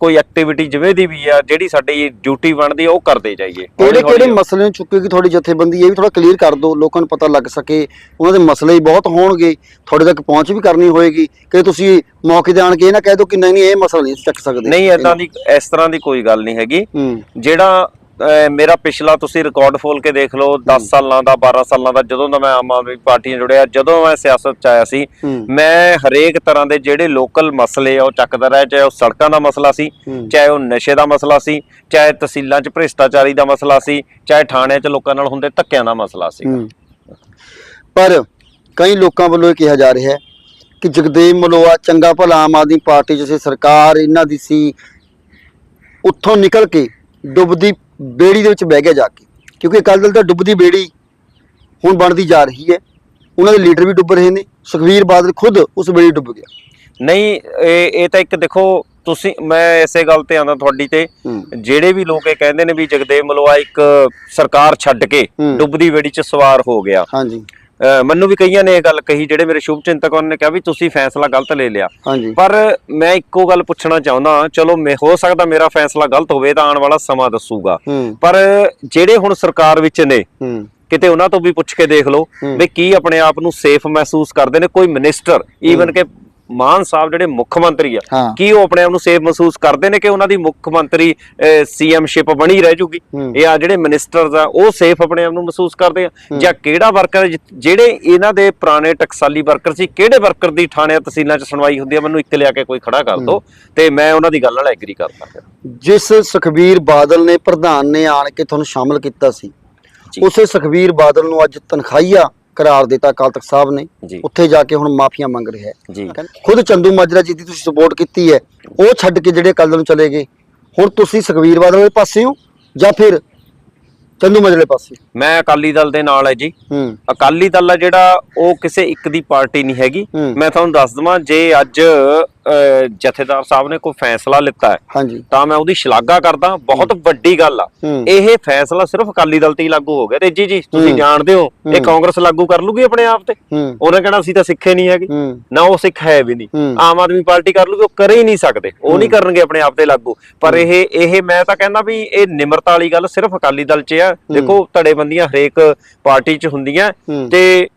Speaker 2: ਕੋਈ ਐਕਟੀਵਿਟੀ ਜਿਵੇਂ ਦੀ ਵੀ ਆ ਜਿਹੜੀ ਸਾਡੀ ਡਿਊਟੀ ਬਣਦੀ ਆ ਉਹ ਕਰਦੇ ਜਾਈਏ।
Speaker 1: ਕਿਹੜੇ ਕਿਹੜੇ ਮਸਲੇ ਨੂੰ ਚੁੱਕੇਗੀ ਤੁਹਾਡੀ ਜਥੇਬੰਦੀ ਇਹ ਵੀ ਥੋੜਾ ਕਲੀਅਰ ਕਰ ਦਿਓ ਲੋਕਾਂ ਨੂੰ ਪਤਾ ਲੱਗ ਸਕੇ ਉਹਨਾਂ ਦੇ ਮਸਲੇ ਹੀ ਬਹੁਤ ਹੋਣਗੇ ਤੁਹਾਡੇ ਤੱਕ ਪਹੁੰਚ ਵੀ ਕਰਨੀ ਹੋਏਗੀ ਕਿ ਤੁਸੀਂ ਮੌਕੇ ਤੇ ਆਣ ਕੇ ਇਹ ਨਾ ਕਹਿ ਦਿਓ ਕਿ ਨਹੀਂ ਨਹੀਂ ਇਹ ਮਸਲਾ ਨਹੀਂ ਚੱਕ ਸਕਦੇ।
Speaker 2: ਨਹੀਂ ਇਦਾਂ ਦੀ ਇਸ ਤਰ੍ਹਾਂ ਦੀ ਕੋਈ ਗੱਲ ਨਹੀਂ ਹੈਗੀ। ਜਿਹੜਾ ਮੇਰਾ ਪਿਛਲਾ ਤੁਸੀਂ ਰਿਕਾਰਡ ਫੋਲ ਕੇ ਦੇਖ ਲਓ 10 ਸਾਲਾਂ ਦਾ 12 ਸਾਲਾਂ ਦਾ ਜਦੋਂ ਦਾ ਮੈਂ ਆਮ ਆਦਮੀ ਪਾਰਟੀ ਨਾਲ ਜੁੜਿਆ ਜਦੋਂ ਮੈਂ ਸਿਆਸਤ ਚ ਆਇਆ ਸੀ ਮੈਂ ਹਰੇਕ ਤਰ੍ਹਾਂ ਦੇ ਜਿਹੜੇ ਲੋਕਲ ਮਸਲੇ ਆ ਉਹ ਚੱਕਦਾ ਰਿਹਾ ਚਾਹੇ ਉਹ ਸੜਕਾਂ ਦਾ ਮਸਲਾ ਸੀ ਚਾਹੇ ਉਹ ਨਸ਼ੇ ਦਾ ਮਸਲਾ ਸੀ ਚਾਹੇ ਤਹਿਸੀਲਾਂ 'ਚ ਭ੍ਰਿਸ਼ਟਾਚਾਰੀ ਦਾ ਮਸਲਾ ਸੀ ਚਾਹੇ ਥਾਣਿਆਂ 'ਚ ਲੋਕਾਂ ਨਾਲ ਹੁੰਦੇ ਧੱਕਿਆਂ ਦਾ ਮਸਲਾ ਸੀ।
Speaker 1: ਪਰ ਕਈ ਲੋਕਾਂ ਵੱਲੋਂ ਇਹ ਕਿਹਾ ਜਾ ਰਿਹਾ ਹੈ ਕਿ ਜਗਦੇਵ ਮਲੋਆ ਚੰਗਾ ਭਲਾ ਆਮ ਆਦਮੀ ਪਾਰਟੀ ਜਿਸੇ ਸਰਕਾਰ ਇਹਨਾਂ ਦੀ ਸੀ ਉੱਥੋਂ ਨਿਕਲ ਕੇ ਡੁੱਬਦੀ ਬੇੜੀ ਦੇ ਵਿੱਚ ਬਹਿ ਗਿਆ ਜਾ ਕੇ। ਕਿਉਂਕਿ ਅਕਾਲੀ ਦਲ ਤਾਂ ਡੁੱਬਦੀ ਬੇੜੀ ਹੁਣ ਬਣਦੀ ਜਾ ਰਹੀ ਹੈ। ਉਹਨਾਂ ਦੇ ਲੀਡਰ ਵੀ ਡੁੱਬ ਰਹੇ ਨੇ। ਸੁਖਵੀਰ ਬਾਦਲ ਖੁਦ ਉਸ ਬੇੜੀ ਡੁੱਬ ਗਿਆ।
Speaker 2: ਨਹੀਂ ਇਹ ਇਹ ਤਾਂ ਇੱਕ ਦੇਖੋ ਤੁਸੀਂ ਮੈਂ ਇਸੇ ਗੱਲ ਤੇ ਆਂਦਾ ਤੁਹਾਡੀ ਤੇ। ਜਿਹੜੇ ਵੀ ਲੋਕ ਇਹ ਕਹਿੰਦੇ ਨੇ ਵੀ ਜਗਦੇਵ ਮਲੋਆ ਇੱਕ ਸਰਕਾਰ ਛੱਡ ਕੇ। ਡੁੱਬਦੀ ਵੇੜੀ 'ਚ ਸਵਾਰ ਹੋ ਗਿਆ।
Speaker 1: ਹਾਂਜੀ।
Speaker 2: ਮੈਨੂੰ ਵੀ ਕਈਆਂ ਨੇ ਇਹ ਗੱਲ ਕਹੀ ਜਿਹੜੇ ਮੇਰੇ ਸ਼ੁਭ ਚਿੰਤਕ ਉਹਨਾਂ ਨੇ ਕਿਹਾ ਵੀ ਤੁਸੀਂ ਫੈਸਲਾ ਗਲਤ ਲੈ ਲਿਆ। ਪਰ ਮੈਂ ਇੱਕੋ ਗੱਲ ਪੁੱਛਣਾ ਚਾਹੁੰਦਾ ਚਲੋ ਮੈਂ ਹੋ ਸਕਦਾ ਮੇਰਾ ਫੈਸਲਾ ਗਲਤ ਹੋਵੇ ਤਾਂ ਆਉਣ ਵਾਲਾ ਸਮਾਂ ਦੱਸੂਗਾ। ਪਰ ਜਿਹੜੇ ਹੁਣ ਸਰਕਾਰ ਵਿੱਚ ਨੇ ਕਿਤੇ ਉਹਨਾਂ ਤੋਂ ਵੀ ਪੁੱਛ ਕੇ ਦੇਖ ਲਓ। ਵੀ ਕੀ ਆਪਣੇ ਆਪ ਨੂੰ ਸੇਫ ਮਹਿਸੂਸ ਕਰਦੇ ਨੇ ਕੋਈ ਮਿਨਿਸਟਰ ਈਵਨ ਕਿ ਮਾਨ ਸਾਹਿਬ ਜਿਹੜੇ ਮੁੱਖ ਮੰਤਰੀ ਆ
Speaker 1: ਹਾਂ।
Speaker 2: ਕੀ ਉਹ ਆਪਣੇ ਆਪ ਨੂੰ ਸੇਫ ਮਹਿਸੂਸ ਕਰਦੇ ਨੇ ਕਿ ਉਹਨਾਂ ਦੀ ਮੁੱਖ ਮੰਤਰੀ ਸੀਐਮਸ਼ਿਪ ਬਣੀ ਰਹਿ ਜੂਗੀ?
Speaker 1: ਹੂੰ।
Speaker 2: ਇਹ ਆ ਜਿਹੜੇ ਮਿਨਿਸਟਰਸ ਆ ਉਹ ਸੇਫ ਆਪਣੇ ਆਪ ਨੂੰ ਮਹਿਸੂਸ ਕਰਦੇ ਆ? ਜਾਂ ਕਿਹੜਾ ਵਰਕਰ ਜਿਹੜੇ ਇਹਨਾਂ ਦੇ ਪੁਰਾਣੇ ਟਕਸਾਲੀ ਵਰਕਰ ਸੀ ਕਿਹੜੇ ਵਰਕਰ ਦੀ ਥਾਣਿਆਂ ਤਹਿਸੀਲਾਂ 'ਚ ਸੁਣਵਾਈ ਹੁੰਦੀ ਆ? ਮੈਨੂੰ ਇੱਕ ਲਿਆ ਕੇ ਕੋਈ ਖੜਾ ਕਰ ਦੋ ਤੇ ਮੈਂ ਉਹਨਾਂ ਦੀ ਗੱਲ ਨਾਲ ਐਗਰੀ ਕਰਦਾ ਫਿਰ
Speaker 1: ਜਿਸ ਸੁਖਬੀਰ ਬਾਦਲ ਨੇ ਪ੍ਰਧਾਨ ਨੇ ਆਣ ਕੇ ਤੁਹਾਨੂੰ ਸ਼ਾਮਲ ਕੀਤਾ ਸੀ
Speaker 2: ਜੀ।
Speaker 1: ਉਸੇ ਸੁਖਬੀਰ ਬਾਦਲ ਨੂੰ ਅੱਜ ਤਨਖਾਹੀਆ ਕਰਾਰ ਦਿੱਤਾ ਅਕਾਲ ਤਖਤ ਸਾਹਿਬ ਨੇ। ਉੱਥੇ ਜਾ ਕੇ ਹੁਣ ਮਾਫੀਆਂ ਮੰਗ ਰਿਹਾ ਹੈ। ਖੁਦ ਚੰਦੂ ਮਾਜਰਾ ਜੀ ਦੀ ਤੁਸੀਂ ਸਪੋਰਟ ਕੀਤੀ ਹੈ। ਉਹ ਛੱਡ ਕੇ ਜਿਹੜੇ ਦਲ ਨੂੰ ਚਲੇ ਗਏ। ਹੁਣ ਤੁਸੀਂ ਸੁਖਬੀਰ ਬਾਦਲ ਦੇ ਪਾਸੇ ਹੋ ਜਾਂ ਫਿਰ ਚੰਦੂ ਮਾਜਰਾ ਦੇ ਪਾਸੇ।
Speaker 2: ਮੈਂ ਅਕਾਲੀ ਦਲ ਦੇ ਨਾਲ ਹੈ ਜੀ।
Speaker 1: ਹੂੰ।
Speaker 2: ਅਕਾਲੀ ਦਲ ਆ ਜਿਹੜਾ ਉਹ ਕਿਸੇ ਇੱਕ ਦੀ ਪਾਰਟੀ ਨਹੀਂ ਹੈਗੀ। ਮੈਂ ਤੁਹਾਨੂੰ ਦੱਸ ਦਵਾਂ ਜੇ ਅੱਜ ਜਥੇਦਾਰ ਸਾਹਿਬ ਨੇ ਕੋਈ ਫੈਸਲਾ ਲਿੱਤਾ ਹੈ ਤਾਂ ਮੈਂ ਉਹਦੀ ਸ਼ਲਾਘਾ ਕਰਦਾ ਬਹੁਤ ਵੱਡੀ ਗੱਲ ਆ। ਇਹ ਫੈਸਲਾ ਸਿਰਫ ਅਕਾਲੀ ਦਲ ਤੇ ਹੀ ਲਾਗੂ ਹੋ ਗਿਆ। ਤੇ ਜੀ ਜੀ ਤੁਸੀਂ। ਜਾਣਦੇ ਹੋ ਇਹ। ਕਾਂਗਰਸ ਲਾਗੂ ਕਰ ਲੂਗੀ ਆਪਣੇ ਆਪ ਤੇ? ਉਹਨੇ ਕਹਿਣਾ ਅਸੀਂ ਤਾਂ ਸਿੱਖੇ ਨਹੀਂ ਹੈਗੇ। ਨਾ ਉਹ ਸਿੱਖ ਹੈ ਵੀ ਨਹੀਂ। ਆਮ ਆਦਮੀ ਪਾਰਟੀ ਕਰ ਲੂਗੀ ਉਹ ਕਰ ਹੀ ਨਹੀਂ ਸਕਦੇ। ਉਹ ਨਹੀਂ ਕਰਨਗੇ ਆਪਣੇ ਆਪ ਤੇ ਲਾਗੂ। ਪਰ ਇਹ ਇਹ ਮੈਂ ਤਾਂ ਕਹਿੰਦਾ ਵੀ ਇਹ ਨਿਮਰਤਾ ਵਾਲੀ ਗੱਲ ਸਿਰਫ ਅਕਾਲੀ ਦਲ 'ਚ ਆ। ਦੇਖੋ ਧੜੇਬੰਦੀਆਂ ਹਰੇਕ ਪਾਰਟੀ 'ਚ ਹੁੰਦੀਆਂ।
Speaker 1: ਹੂੰ।
Speaker 2: ਤੇ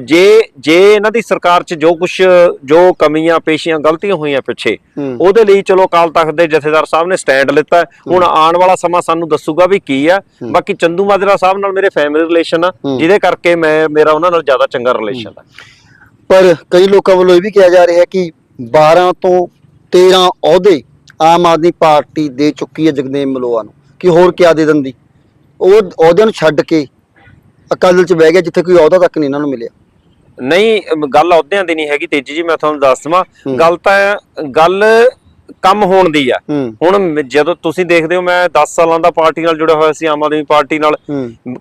Speaker 2: ਜੇ ਜੇ ਇਹਨਾਂ ਦੀ ਸਰਕਾਰ 'ਚ ਜੋ ਕੁਝ ਜੋ ਕਮੀਆਂ ਪੇਸ਼ੀਆਂ ਗਲਤੀਆਂ ਹੋਈਆਂ ਪਿੱਛੇ
Speaker 1: ਹੂੰ।
Speaker 2: ਉਹਦੇ ਲਈ ਚਲੋ ਅਕਾਲ ਤਖਤ ਦੇ ਜਥੇਦਾਰ ਸਾਹਿਬ ਨੇ ਸਟੈਂਡ ਲਿੱਤਾ। ਹੈ। ਹੁਣ ਆਉਣ ਵਾਲਾ ਸਮਾਂ ਸਾਨੂੰ ਦੱਸੂਗਾ ਵੀ ਕੀ ਆ। ਬਾਕੀ ਚੰਦੂ ਮਾਜਰਾ ਸਾਹਿਬ ਨਾਲ ਮੇਰੇ ਫੈਮਿਲੀ ਰਿਲੇਸ਼ਨ ਆ
Speaker 1: ਹੂੰ।
Speaker 2: ਜਿਹਦੇ ਕਰਕੇ ਮੈਂ ਮੇਰਾ ਉਹਨਾਂ ਨਾਲ ਜ਼ਿਆਦਾ ਚੰਗਾ ਰਿਲੇਸ਼ਨ ਆ।
Speaker 1: ਪਰ ਕਈ ਲੋਕਾਂ ਵੱਲੋਂ ਇਹ ਵੀ ਕਿਹਾ ਜਾ ਰਿਹਾ ਹੈ ਕਿ 12 ਤੋਂ 13 ਅਹੁਦੇ ਆਮ ਆਦਮੀ ਪਾਰਟੀ ਦੇ ਚੁੱਕੀ ਹੈ ਜਗਦੇਵ ਮਲੋਆ ਨੂੰ। ਕਿ ਹੋਰ ਕਿਆ ਦੇ ਦਿੰਦੀ? ਉਹ ਅਹੁਦਿਆਂ ਨੂੰ ਛੱਡ ਕੇ ਅਕਾਲੀ ਚ ਬਹਿ ਗਿਆ ਜਿੱਥੇ ਕੋਈ ਅਹੁਦਾ ਤੱਕ ਨਹੀਂ ਇਹਨਾਂ ਨੂੰ ਮਿਲਿਆ
Speaker 2: ਨਹੀਂ ਗੱਲ ਅਹੁਦਿਆਂ ਦੀ ਨਹੀਂ ਹੈਗੀ ਤੇਜੀ ਜੀ ਮੈਂ ਤੁਹਾਨੂੰ ਦੱਸ ਦਵਾਂ। ਗੱਲ ਤਾਂ ਗੱਲ ਕੰਮ ਹੋਣ ਦੀ ਆ। ਹੁਣ ਜਦੋਂ ਤੁਸੀਂ ਦੇਖਦੇ ਹੋ ਮੈਂ 10 ਸਾਲਾਂ ਦਾ ਪਾਰਟੀ ਨਾਲ ਜੁੜਿਆ ਹੋਇਆ ਸੀ ਆਮ ਆਦਮੀ ਪਾਰਟੀ ਨਾਲ।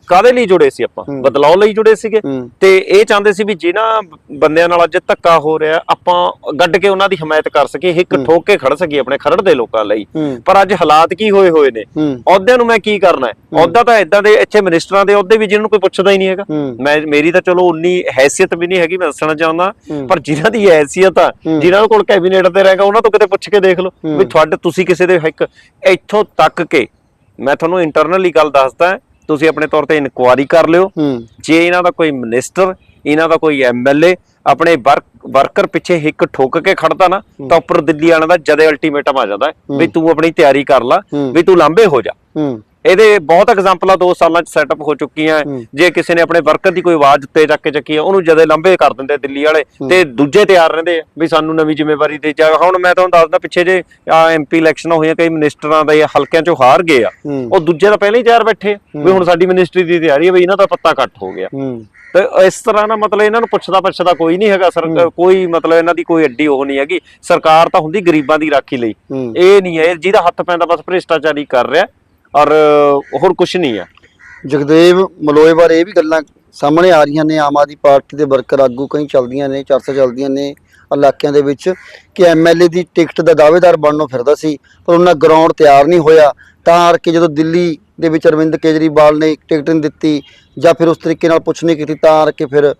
Speaker 2: ਕਾਦੇ ਲਈ ਜੁੜੇ ਸੀ ਆਪਾਂ। ਬਦਲਾਅ ਲਈ ਜੁੜੇ ਸੀਗੇ। ਤੇ ਇਹ ਚਾਹੁੰਦੇ ਸੀ ਵੀ ਜਿਨ੍ਹਾਂ ਬੰਦਿਆਂ ਨਾਲ ਅੱਜ ਧੱਕਾ ਹੋ ਰਿਹਾ ਆਪਾਂ ਗੱਡ ਕੇ ਉਹਨਾਂ ਦੀ ਹਮਾਇਤ ਕਰ ਸਕੀਏ ਇੱਕ ਠੋਕ ਕੇ ਖੜ ਸਕੀਏ ਆਪਣੇ ਖਰੜ ਦੇ ਲੋਕਾਂ ਲਈ। ਪਰ ਅੱਜ ਹਾਲਾਤ ਕੀ ਹੋਏ ਹੋਏ ਨੇ? ਅਹੁਦਿਆਂ ਨੂੰ ਮੈਂ ਕੀ ਕਰਨਾ ਹੈ? ਅਹੁਦਾ ਤਾਂ ਇਦਾਂ ਦੇ ਇੱਥੇ ਮਿਨਿਸਟਰਾਂ ਦੇ ਅਹੁਦੇ ਵੀ ਜਿਹਨਾਂ ਨੂੰ ਕੋਈ ਪੁੱਛਦਾ ਹੀ ਨਹੀਂ ਹੈਗਾ। ਮੈਂ ਮੇਰੀ ਤਾਂ ਚਲੋ ਉਨੀ ਹੈਸੀਅਤ ਵੀ ਨਹੀਂ ਹੈਗੀ ਮੈਂ ਦੱਸਣਾ ਚਾਹੁੰਦਾ। ਪਰ ਜਿਨ੍ਹਾਂ ਦੀ ਹੈਸੀਅਤ ਆ। ਜਿਨ੍ਹਾਂ ਕੋਲ ਕੈਬਨਿਟ ਤੇ ਰਹੇਗਾ ਉਹਨਾਂ ਤੋਂ ਕਿਤੇ ਪੁੱਛ ਕੇ ਦੇਖ ਲਓ। ਵੀ ਤੁਹਾਡੇ ਤੁਸੀਂ ਕਿਸੇ ਦੇ ਇੱਕ ਇੱਥੋਂ ਤੱਕ ਕੇ ਮੈਂ ਤੁਹਾਨੂੰ ਇੰਟਰਨਲੀ ਗੱਲ ਦੱਸਦਾ ਤੁਸੀਂ ਆਪਣੇ ਤੌਰ ਤੇ ਇਨਕੁਆਰੀ ਕਰ ਲਿਓ। ਜੇ ਇਹਨਾਂ ਦਾ ਕੋਈ ਮਿਨਿਸਟਰ ਇਹਨਾਂ ਦਾ ਕੋਈ ਐਮਐਲਏ ਆਪਣੇ ਵਰਕਰ ਪਿੱਛੇ ਹਿੱਕ ਠੋਕ ਕੇ ਖੜਦਾ ਨਾ ਤਾਂ ਉੱਪਰ ਦਿੱਲੀ ਵਾਲਿਆਂ ਦਾ ਜਦੇ ਅਲਟੀਮੇਟਮ ਆ ਜਾਂਦਾ ਵੀ ਤੂੰ ਆਪਣੀ ਤਿਆਰੀ ਕਰ ਲੈ। ਵੀ ਤੂੰ ਲਾਂਬੇ ਹੋ ਜਾ। ਇਹਦੇ ਬਹੁਤ ਐਗਜ਼ਾਮਪਲਾਂ ਦੋ ਸਾਲਾਂ ਚ ਸੈਟਅਪ ਹੋ ਚੁੱਕੀਆਂ। ਜੇ ਕਿਸੇ ਨੇ ਆਪਣੇ ਵਰਕਰ ਦੀ ਕੋਈ ਆਵਾਜ਼ ਉੱਤੇ ਚੱਕ ਕੇ ਚੱਕੀ ਹੈ ਉਹਨੂੰ ਜਦੇ ਲੰਬੇ ਕਰ ਦਿੰਦੇ ਦਿੱਲੀ ਵਾਲੇ ਤੇ ਦੂਜੇ ਤਿਆਰ ਰਹਿੰਦੇ ਆ ਵੀ ਸਾਨੂੰ ਨਵੀਂ ਜ਼ਿੰਮੇਵਾਰੀ ਦੇ ਜਾ ਹੁਣ ਮੈਂ ਤੁਹਾਨੂੰ ਦੱਸਦਾ ਪਿੱਛੇ ਜੇ ਐਮਪੀ ਇਲੈਕਸ਼ਨ ਹੋਈਆਂ ਕਈ ਮਿਨਿਸਟਰਾਂ ਦੇ ਹਲਕਿਆਂ ਚੋਂ ਹਾਰ ਗਏ ਆ। ਉਹ ਦੂਜੇ ਤਾਂ ਪਹਿਲਾਂ ਹੀ ਤਿਆਰ ਬੈਠੇ ਆ ਵੀ ਹੁਣ ਸਾਡੀ ਮਿਨਿਸਟਰੀ ਦੀ ਤਿਆਰੀ ਹੈ ਵੀ ਇਹਨਾਂ ਦਾ ਪੱਤਾ ਕੱਟ ਹੋ ਗਿਆ। ਤੇ ਇਸ ਤਰ੍ਹਾਂ ਨਾ ਮਤਲਬ ਇਹਨਾਂ ਨੂੰ ਪੁੱਛਦਾ ਪੁੱਛਦਾ ਕੋਈ ਨਹੀਂ ਹੈਗਾ ਸਰ ਕੋਈ ਮਤਲਬ ਇਹਨਾਂ ਦੀ ਕੋਈ ਐਡੀ ਉਹ ਨਹੀਂ ਹੈਗੀ। ਸਰਕਾਰ ਤਾਂ ਹੁੰਦੀ ਗਰੀਬਾਂ ਦੀ ਰਾਖੀ ਲਈ। ਇਹ ਨਹੀਂ ਹੈ ਜਿਹਦਾ ਹੱਥ ਪੈਂਦਾ ਬਸ ਭ੍ਰਿਸ਼ਟਾਚਾਰੀ ਕਰ ਰਿਹਾ। ਔਰ ਹੋਰ ਕੁਝ ਨਹੀਂ ਹੈ
Speaker 1: ਜਗਦੇਵ ਮਲੋਏ ਬਾਰੇ ਇਹ ਵੀ ਗੱਲਾਂ ਸਾਹਮਣੇ ਆ ਰਹੀਆਂ ਨੇ। ਆਮ ਆਦਮੀ ਪਾਰਟੀ ਦੇ ਵਰਕਰ ਆਗੂ ਕਈ ਚੱਲਦੀਆਂ ਨੇ, ਚਰਚਾ ਚੱਲਦੀਆਂ ਨੇ ਇਲਾਕਿਆਂ ਦੇ ਵਿੱਚ ਕਿ ਐਮਐਲਏ ਦੀ ਟਿਕਟ ਦਾ ਦਾਅਵੇਦਾਰ ਬਣਨ ਨੂੰ ਫਿਰਦਾ ਸੀ, ਪਰ ਉਹਨਾਂ ਗਰਾਊਂਡ ਤਿਆਰ ਨਹੀਂ ਹੋਇਆ। ਤਾਂ ਕਰਕੇ ਜਦੋਂ ਦਿੱਲੀ ਦੇ ਵਿੱਚ ਅਰਵਿੰਦ ਕੇਜਰੀਵਾਲ ਨੇ ਟਿਕਟ ਨਹੀਂ ਦਿੱਤੀ ਜਾਂ ਫਿਰ ਉਸ ਤਰੀਕੇ ਨਾਲ ਪੁੱਛ ਨਹੀਂ ਕੀਤੀ, ਤਾਂ ਕਰਕੇ ਫਿਰ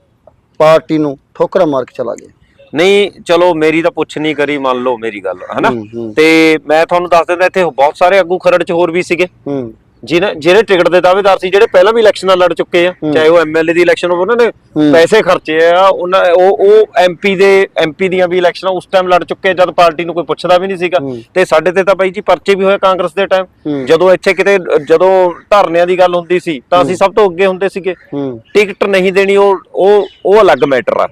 Speaker 1: ਪਾਰਟੀ ਨੂੰ ਠੋਕਰਾਂ ਮਾਰ ਕੇ ਚਲਾ ਗਿਆ।
Speaker 2: ਨਹੀਂ ਚਲੋ ਮੇਰੀ ਤਾਂ ਪੁੱਛ ਨਹੀਂ ਕਰੀ ਮੰਨ ਲਓ ਮੇਰੀ ਗੱਲ ਹਨਾ। ਤੇ ਮੈਂ ਤੁਹਾਨੂੰ ਦੱਸ ਦਿੰਦਾ ਇੱਥੇ ਬਹੁਤ ਸਾਰੇ ਆਗੂ ਖਰੜ ਚ ਹੋਰ ਵੀ ਸੀਗੇ।
Speaker 1: ਹੂੰ।
Speaker 2: ਜਿਹਨੇ ਜਿਹੜੇ ਟਿਕਟ ਦੇ ਦਾਅਵੇਦਾਰ ਸੀ ਜਿਹੜੇ ਪਹਿਲਾਂ ਵੀ ਇਲੈਕਸ਼ਨਾਂ ਲੜ ਚੁੱਕੇ ਆ ਚਾਹੇ ਉਹ ਐਮਐਲਏ ਦੀ ਇਲੈਕਸ਼ਨ ਹੋਵੇ ਉਹਨਾਂ ਨੇ। ਪੈਸੇ ਖਰਚੇ ਆ ਉਹਨਾਂ ਉਹ ਉਹ ਐਮਪੀ ਦੇ ਐਮਪੀ ਦੀਆਂ ਵੀ ਇਲੈਕਸ਼ਨਾਂ ਉਸ ਟਾਈਮ ਲੜ ਚੁੱਕੇ ਜਦ ਪਾਰਟੀ ਨੂੰ ਕੋਈ ਪੁੱਛਦਾ ਵੀ ਨਹੀਂ ਸੀਗਾ। ਤੇ ਸਾਡੇ ਤੇ ਤਾਂ ਬਾਈ ਜੀ ਪਰਚੇ ਵੀ ਹੋਏ ਕਾਂਗਰਸ ਦੇ ਟਾਈਮ। ਜਦੋਂ ਇੱਥੇ ਕਿਤੇ ਜਦੋਂ ਧਰਨਿਆਂ ਦੀ ਗੱਲ ਹੁੰਦੀ ਸੀ ਤਾਂ ਅਸੀਂ ਸਭ ਤੋਂ ਅੱਗੇ ਹੁੰਦੇ ਸੀਗੇ। ਟਿਕਟ ਨਹੀਂ ਦੇਣੀ ਉਹ ਉਹ ਉਹ ਅਲੱਗ ਮੈਟਰ ਆ।